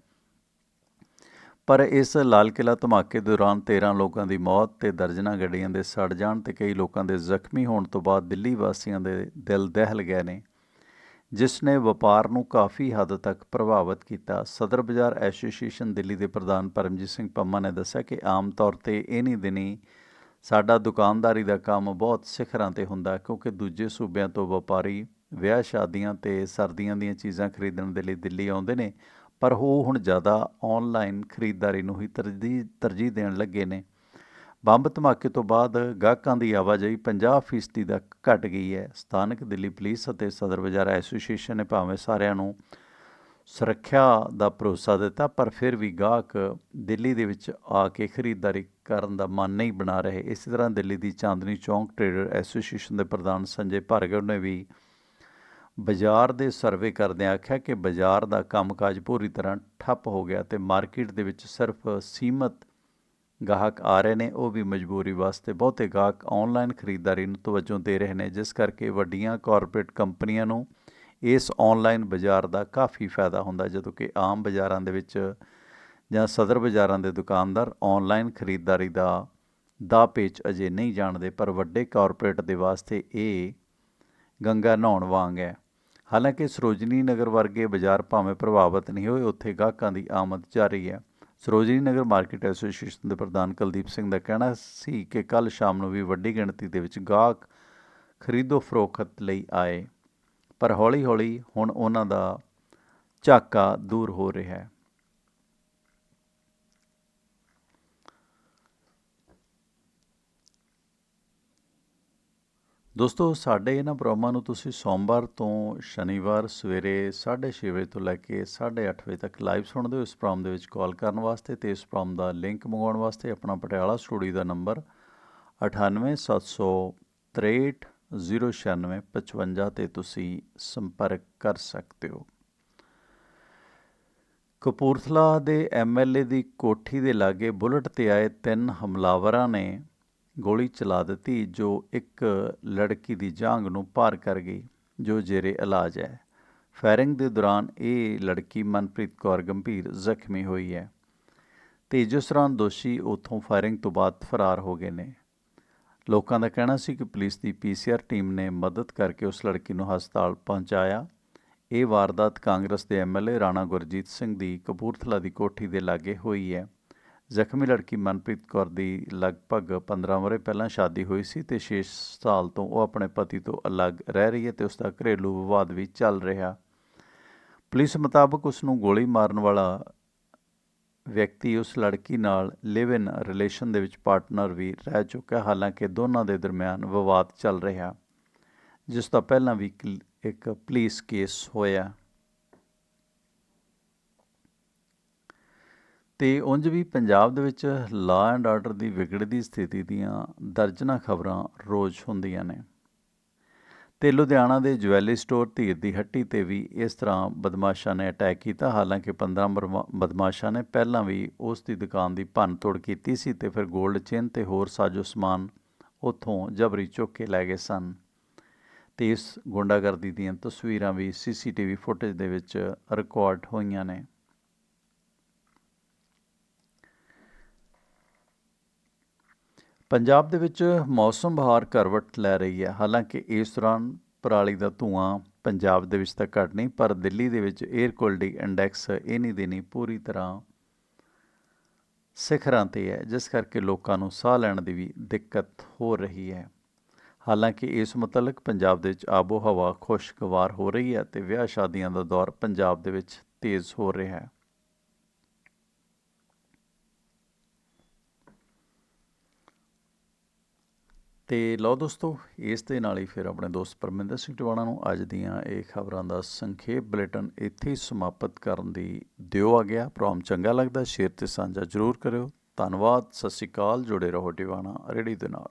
Speaker 1: ਪਰ ਇਸ ਲਾਲ ਕਿਲਾ ਧਮਾਕੇ ਦੌਰਾਨ 13 ਲੋਕਾਂ ਦੀ ਮੌਤ ਤੇ ਦਰਜਨਾਂ ਗੱਡੀਆਂ ਦੇ ਸੜ ਜਾਣ ਤੇ ਕਈ ਲੋਕਾਂ ਦੇ ਜ਼ਖਮੀ ਹੋਣ ਤੋਂ ਬਾਅਦ ਦਿੱਲੀ ਵਾਸੀਆਂ ਦੇ ਦਿਲ ਦਹਿਲ ਗਏ ਨੇ। ਜਿਸ ਨੇ ਵਪਾਰ ਨੂੰ ਕਾਫੀ ਹੱਦ ਤੱਕ ਪ੍ਰਭਾਵਿਤ ਕੀਤਾ। ਸਦਰ ਬਾਜ਼ਾਰ ਐਸੋਸੀਏਸ਼ਨ ਦਿੱਲੀ ਦੇ ਪ੍ਰਧਾਨ ਪਰਮਜੀਤ ਸਿੰਘ ਪੰਮਾ ਨੇ ਦੱਸਿਆ ਕਿ ਆਮ ਤੌਰ ਤੇ ਇਨੀ ਦਿਨੀ ਸਾਡਾ ਦੁਕਾਨਦਾਰੀ ਦਾ ਕੰਮ ਬਹੁਤ ਸਿਖਰਾਂ ਤੇ ਹੁੰਦਾ, ਕਿਉਂਕਿ ਦੂਜੇ ਸੂਬਿਆਂ ਤੋਂ ਵਪਾਰੀ ਵਿਆਹ ਸ਼ਾਦੀਆਂ ਤੇ ਸਰਦੀਆਂ ਦੀਆਂ ਚੀਜ਼ਾਂ ਖਰੀਦਣ ਦੇ ਲਈ ਦਿੱਲੀ ਆਉਂਦੇ ਨੇ, ਪਰ ਉਹ ਹੁਣ ਜ਼ਿਆਦਾ ਆਨਲਾਈਨ ਖਰੀਦਦਾਰੀ ਨੂੰ ਹੀ ਤਰਜੀਹ ਤਰਜੀਹ ਦੇਣ ਲੱਗੇ ਨੇ। ਬੰਬ ਧਮਾਕੇ ਤੋਂ ਬਾਅਦ ਗਾਹਕਾਂ ਦੀ ਆਵਾਜਾਈ 50% ਦਾ ਘਟ ਗਈ ਹੈ। ਸਥਾਨਕ ਦਿੱਲੀ ਪੁਲਿਸ ਅਤੇ ਸਦਰ ਬਾਜ਼ਾਰ ਐਸੋਸੀਏਸ਼ਨ ਨੇ ਭਾਵੇਂ ਸਾਰਿਆਂ ਨੂੰ ਸੁਰੱਖਿਆ ਦਾ ਭਰੋਸਾ ਦਿੱਤਾ, ਪਰ ਫਿਰ ਵੀ ਗਾਹਕ ਦਿੱਲੀ ਦੇ ਵਿੱਚ ਆ ਕੇ ਖਰੀਦਦਾਰੀ ਕਰਨ ਦਾ ਮਨ ਨਹੀਂ ਬਣਾ ਰਹੇ। ਇਸੇ ਤਰ੍ਹਾਂ ਦਿੱਲੀ ਦੀ ਚਾਂਦਨੀ ਚੌਂਕ ਟ੍ਰੇਡਰ ਐਸੋਸੀਏਸ਼ਨ ਦੇ ਪ੍ਰਧਾਨ ਸੰਜੇ ਭਾਰਗਵ ਨੇ ਵੀ ਬਾਜ਼ਾਰ ਦੇ ਸਰਵੇ ਕਰਦਿਆਂ ਆਖਿਆ ਕਿ ਬਾਜ਼ਾਰ ਦਾ ਕੰਮਕਾਜ ਪੂਰੀ ਤਰ੍ਹਾਂ ਠੱਪ ਹੋ ਗਿਆ ਤੇ ਮਾਰਕੀਟ ਦੇ ਵਿੱਚ ਸਿਰਫ ਸੀਮਤ ਗਾਹਕ ਆ ਰਹੇ ਨੇ, ਉਹ ਵੀ ਮਜਬੂਰੀ ਵਾਸਤੇ ਬਹੁਤੇ ਗਾਹਕ ਆਨਲਾਈਨ ਖਰੀਦਦਾਰੀ ਨੂੰ ਤਵੱਜੋ ਦੇ ਰਹੇ ਨੇ, ਜਿਸ ਕਰਕੇ ਵੱਡੀਆਂ ਕਾਰਪੋਰੇਟ ਕੰਪਨੀਆਂ ਨੂੰ ਇਸ ਆਨਲਾਈਨ ਬਾਜ਼ਾਰ ਦਾ ਕਾਫੀ ਫਾਇਦਾ ਹੁੰਦਾ, ਜਦੋਂ ਕਿ ਆਮ ਬਾਜ਼ਾਰਾਂ ਦੇ ਵਿੱਚ ਜਾਂ ਸਦਰ ਬਾਜ਼ਾਰਾਂ ਦੇ ਦੁਕਾਨਦਾਰ ਆਨਲਾਈਨ ਖਰੀਦਦਾਰੀ ਦਾ ਦਾ ਪੇਚ ਅਜੇ ਨਹੀਂ ਜਾਣਦੇ, ਪਰ ਵੱਡੇ ਕਾਰਪੋਰੇਟ ਦੇ ਵਾਸਤੇ ਇਹ ਗੰਗਾ ਨਹਾਉਣ ਵਾਂਗ ਹੈ। ਹਾਲਾਂਕਿ ਸਰੋਜਨੀ ਨਗਰ ਵਰਗੇ ਬਾਜ਼ਾਰ ਭਾਵੇਂ ਪ੍ਰਭਾਵਿਤ ਨਹੀਂ ਹੋਏ, ਉੱਥੇ ਗਾਹਕਾਂ ਦੀ ਆਮਦ ਜਾਰੀ ਹੈ। ਸਰੋਜਨੀ ਨਗਰ ਮਾਰਕੀਟ ਐਸੋਸੀਏਸ਼ਨ ਦੇ ਪ੍ਰਧਾਨ ਕੁਲਦੀਪ ਸਿੰਘ ਦਾ ਕਹਿਣਾ ਸੀ ਕਿ ਕੱਲ ਸ਼ਾਮ ਨੂੰ ਵੀ ਵੱਡੀ ਗਿਣਤੀ ਦੇ ਵਿੱਚ ਗਾਹਕ ਖਰੀਦੋ ਫਰੋਖਤ ਲਈ ਆਏ। ਪਰ ਹੌਲੀ-ਹੌਲੀ ਹੁਣ ਉਹਨਾਂ ਦਾ ਝਾਕਾ ਦੂਰ ਹੋ ਰਿਹਾ ਹੈ। ਦੋਸਤੋ, ਸਾਡੇ ਇਹਨਾਂ ਪ੍ਰੋਗਰਾਮਾਂ ਨੂੰ ਤੁਸੀਂ ਸੋਮਵਾਰ ਤੋਂ ਸ਼ਨੀਵਾਰ ਸਵੇਰੇ 6:30 ਵਜੇ ਤੋਂ ਲੈ ਕੇ 8:30 ਵਜੇ ਤੱਕ ਲਾਈਵ ਸੁਣਦੇ ਹੋ। ਇਸ ਪ੍ਰੋਗਰਾਮ ਦੇ ਵਿੱਚ ਕਾਲ ਕਰਨ ਵਾਸਤੇ ਤੇ ਇਸ ਪ੍ਰੋਗਰਾਮ ਦਾ ਲਿੰਕ ਮੰਗਵਾਉਣ ਵਾਸਤੇ ਆਪਣਾ ਪਟਿਆਲਾ ਸਟੂਡੀਓ ਦਾ ਨੰਬਰ 9870600955 ਤੇ ਤੁਸੀਂ ਸੰਪਰਕ ਕਰ ਸਕਦੇ ਹੋ। ਕਪੂਰਥਲਾ ਦੇ ਐਮਐਲਏ ਦੀ ਕੋਠੀ ਦੇ ਲਾਗੇ ਬੁਲਟ ਤੇ ਆਏ ਤਿੰਨ ਹਮਲਾਵਰਾਂ ਨੇ ਗੋਲੀ ਚਲਾ ਦਿੱਤੀ, ਜੋ ਇੱਕ ਲੜਕੀ ਦੀ ਜਾਂਗ ਨੂੰ ਪਾਰ ਕਰ ਗਈ, ਜੋ ਜੇਰੇ ਇਲਾਜ ਹੈ। ਫਾਇਰਿੰਗ ਦੇ ਦੌਰਾਨ ਇਹ ਲੜਕੀ ਮਨਪ੍ਰੀਤ ਕੌਰ ਗੰਭੀਰ ਜ਼ਖਮੀ ਹੋਈ ਹੈ। ਤੇ ਜਿਸ ਦੌਰਾਨ ਦੋਸ਼ੀ ਉਥੋਂ ਫਾਇਰਿੰਗ ਤੋਂ ਬਾਅਦ ਫਰਾਰ ਹੋ ਗਏ ਨੇ। ਲੋਕਾਂ ਦਾ ਕਹਿਣਾ ਸੀ ਕਿ ਪੁਲਿਸ ਦੀ ਪੀਸੀਆਰ ਟੀਮ ਨੇ ਮਦਦ ਕਰਕੇ ਉਸ ਲੜਕੀ ਨੂੰ ਹਸਪਤਾਲ ਪਹੁੰਚਾਇਆ। ਇਹ ਵਾਰਦਾਤ ਕਾਂਗਰਸ ਦੇ ਐਮਐਲਏ ਰਾਣਾ ਗੁਰਜੀਤ ਸਿੰਘ ਦੀ ਕਪੂਰਥਲਾ ਦੀ ਕੋਠੀ ਦੇ ਲਾਗੇ ਹੋਈ ਹੈ। ਜ਼ਖਮੀ ਲੜਕੀ ਮਨਪ੍ਰੀਤ ਕੌਰ ਦੀ ਲਗਭਗ 15 ਵਰੇ ਪਹਿਲਾਂ ਸ਼ਾਦੀ ਹੋਈ ਸੀ ਤੇ 6 ਸਾਲ ਤੋਂ ਉਹ ਆਪਣੇ ਪਤੀ ਤੋਂ ਅਲੱਗ ਰਹਿ ਰਹੀ ਹੈ ਤੇ ਉਸ ਦਾ ਘਰੇਲੂ ਵਿਵਾਦ ਵੀ ਚੱਲ ਰਿਹਾ। ਪੁਲਿਸ ਮੁਤਾਬਕ ਉਸ ਨੂੰ ਗੋਲੀ ਮਾਰਨ ਵਾਲਾ ਵਿਅਕਤੀ ਉਸ ਲੜਕੀ ਨਾਲ ਲਿਵ ਇਨ ਰਿਲੇਸ਼ਨ ਦੇ ਵਿੱਚ ਪਾਰਟਨਰ ਵੀ ਰਹਿ ਚੁੱਕਾ ਹਾਲਾਂਕਿ ਦੋਨਾਂ ਦੇ ਦਰਮਿਆਨ ਵਿਵਾਦ ਚੱਲ ਰਿਹਾ, ਜਿਸ ਦਾ ਪਹਿਲਾਂ ਵੀ ਇੱਕ ਪੁਲਿਸ ਕੇਸ ਹੋਇਆ। ਤੇ ਉਂਝ ਵੀ ਪੰਜਾਬ ਦੇ ਵਿੱਚ ਲਾ ਐਂਡ ਆਰਡਰ ਦੀ ਵਿਗੜਦੀ ਸਥਿਤੀ ਦੀਆਂ ਦਰਜਨਾਂ ਖਬਰਾਂ ਰੋਜ਼ ਹੁੰਦੀਆਂ ਨੇ। ਤੇ ਲੁਧਿਆਣਾ ਦੇ ਜਵੈਲਰੀ ਸਟੋਰ ਧੀਰ ਦੀ ਹੱਟੀ ਤੇ ਵੀ ਇਸ ਤਰ੍ਹਾਂ ਬਦਮਾਸ਼ਾਂ ਨੇ ਅਟੈਕ ਕੀਤਾ। ਹਾਲਾਂਕਿ 15 ਬਦਮਾਸ਼ਾਂ ਨੇ ਪਹਿਲਾਂ ਵੀ ਉਸ ਦੀ ਦੁਕਾਨ ਦੀ ਭੰਨ ਤੋੜ ਕੀਤੀ ਸੀ ਤੇ ਫਿਰ 골ਡ ਚੇਨ ਤੇ ਹੋਰ ਸਾਜੋ ਸਮਾਨ ਉੱਥੋਂ ਜਬਰੀ ਚੁੱਕ ਕੇ ਲੈ ਗਏ ਸਨ। ਤੇ ਇਸ ਗੁੰਡਾਗਰਦੀ ਦੀਆਂ ਤਸਵੀਰਾਂ ਵੀ ਸੀਸੀਟੀਵੀ ਫੁਟੇਜ ਦੇ ਵਿੱਚ ਰਿਕਾਰਡ ਹੋਈਆਂ ਨੇ। ਪੰਜਾਬ ਦੇ ਵਿੱਚ ਮੌਸਮ ਬਹਾਰ ਕਰਵਟ ਲੈ ਰਹੀ ਹੈ। ਹਾਲਾਂਕਿ ਇਸ ਦੌਰਾਨ ਪਰਾਲੀ ਦਾ ਧੂਆਂ ਪੰਜਾਬ ਦੇ ਵਿੱਚ ਤਾਂ ਘਟ ਨਹੀਂ, ਪਰ ਦਿੱਲੀ ਦੇ ਵਿੱਚ 에ਅਰ ਕੁਆਲਿਟੀ ਇੰਡੈਕਸ ਇਨੀ ਦਿਨੀ ਪੂਰੀ ਤਰ੍ਹਾਂ ਸਿਖਰਾਂ ਤੇ ਹੈ, ਜਿਸ ਕਰਕੇ ਲੋਕਾਂ ਨੂੰ ਸਾਹ ਲੈਣ ਦੀ ਵੀ ਦਿੱਕਤ ਹੋ ਰਹੀ ਹੈ। ਹਾਲਾਂਕਿ ਇਸ ਮੁਤਲਕ ਪੰਜਾਬ ਦੇ ਵਿੱਚ ਆਬੋ ਹਵਾ ਖੁਸ਼ਗਵਾਰ ਹੋ ਰਹੀ ਹੈ ਤੇ ਵਿਆਹ ਸ਼ਾਦੀਆਂ ਦਾ ਦੌਰ ਪੰਜਾਬ ਦੇ ਵਿੱਚ ਤੇਜ਼ ਹੋ ਰਿਹਾ ਹੈ। ਤੇ ਲਓ ਦੋਸਤੋ, ਇਸ ਦੇ ਨਾਲ ਹੀ ਫਿਰ ਆਪਣੇ ਦੋਸਤ ਪਰਮਿੰਦਰ ਸਿੰਘ ਟਵਾਣਾ ਨੂੰ ਅੱਜ ਦੀਆਂ ਇਹ ਖਬਰਾਂ ਦਾ ਸੰਖੇਪ ਬੁਲੇਟਿਨ ਇੱਥੇ ਸਮਾਪਤ ਕਰਨ ਦੀ ਦਿਓ ਆ ਗਿਆ। ਪ੍ਰੋਗਰਾਮ ਚੰਗਾ ਲੱਗਦਾ, ਸ਼ੇਅਰ ਤੇ ਸਾਂਝਾ ਜ਼ਰੂਰ ਕਰਿਓ। ਧੰਨਵਾਦ, ਸਤਿ ਸ਼੍ਰੀ ਅਕਾਲ, ਜੁੜੇ ਰਹੋ ਟਿਵਾਣਾ ਰੇਡੀ ਦੇ ਨਾਲ।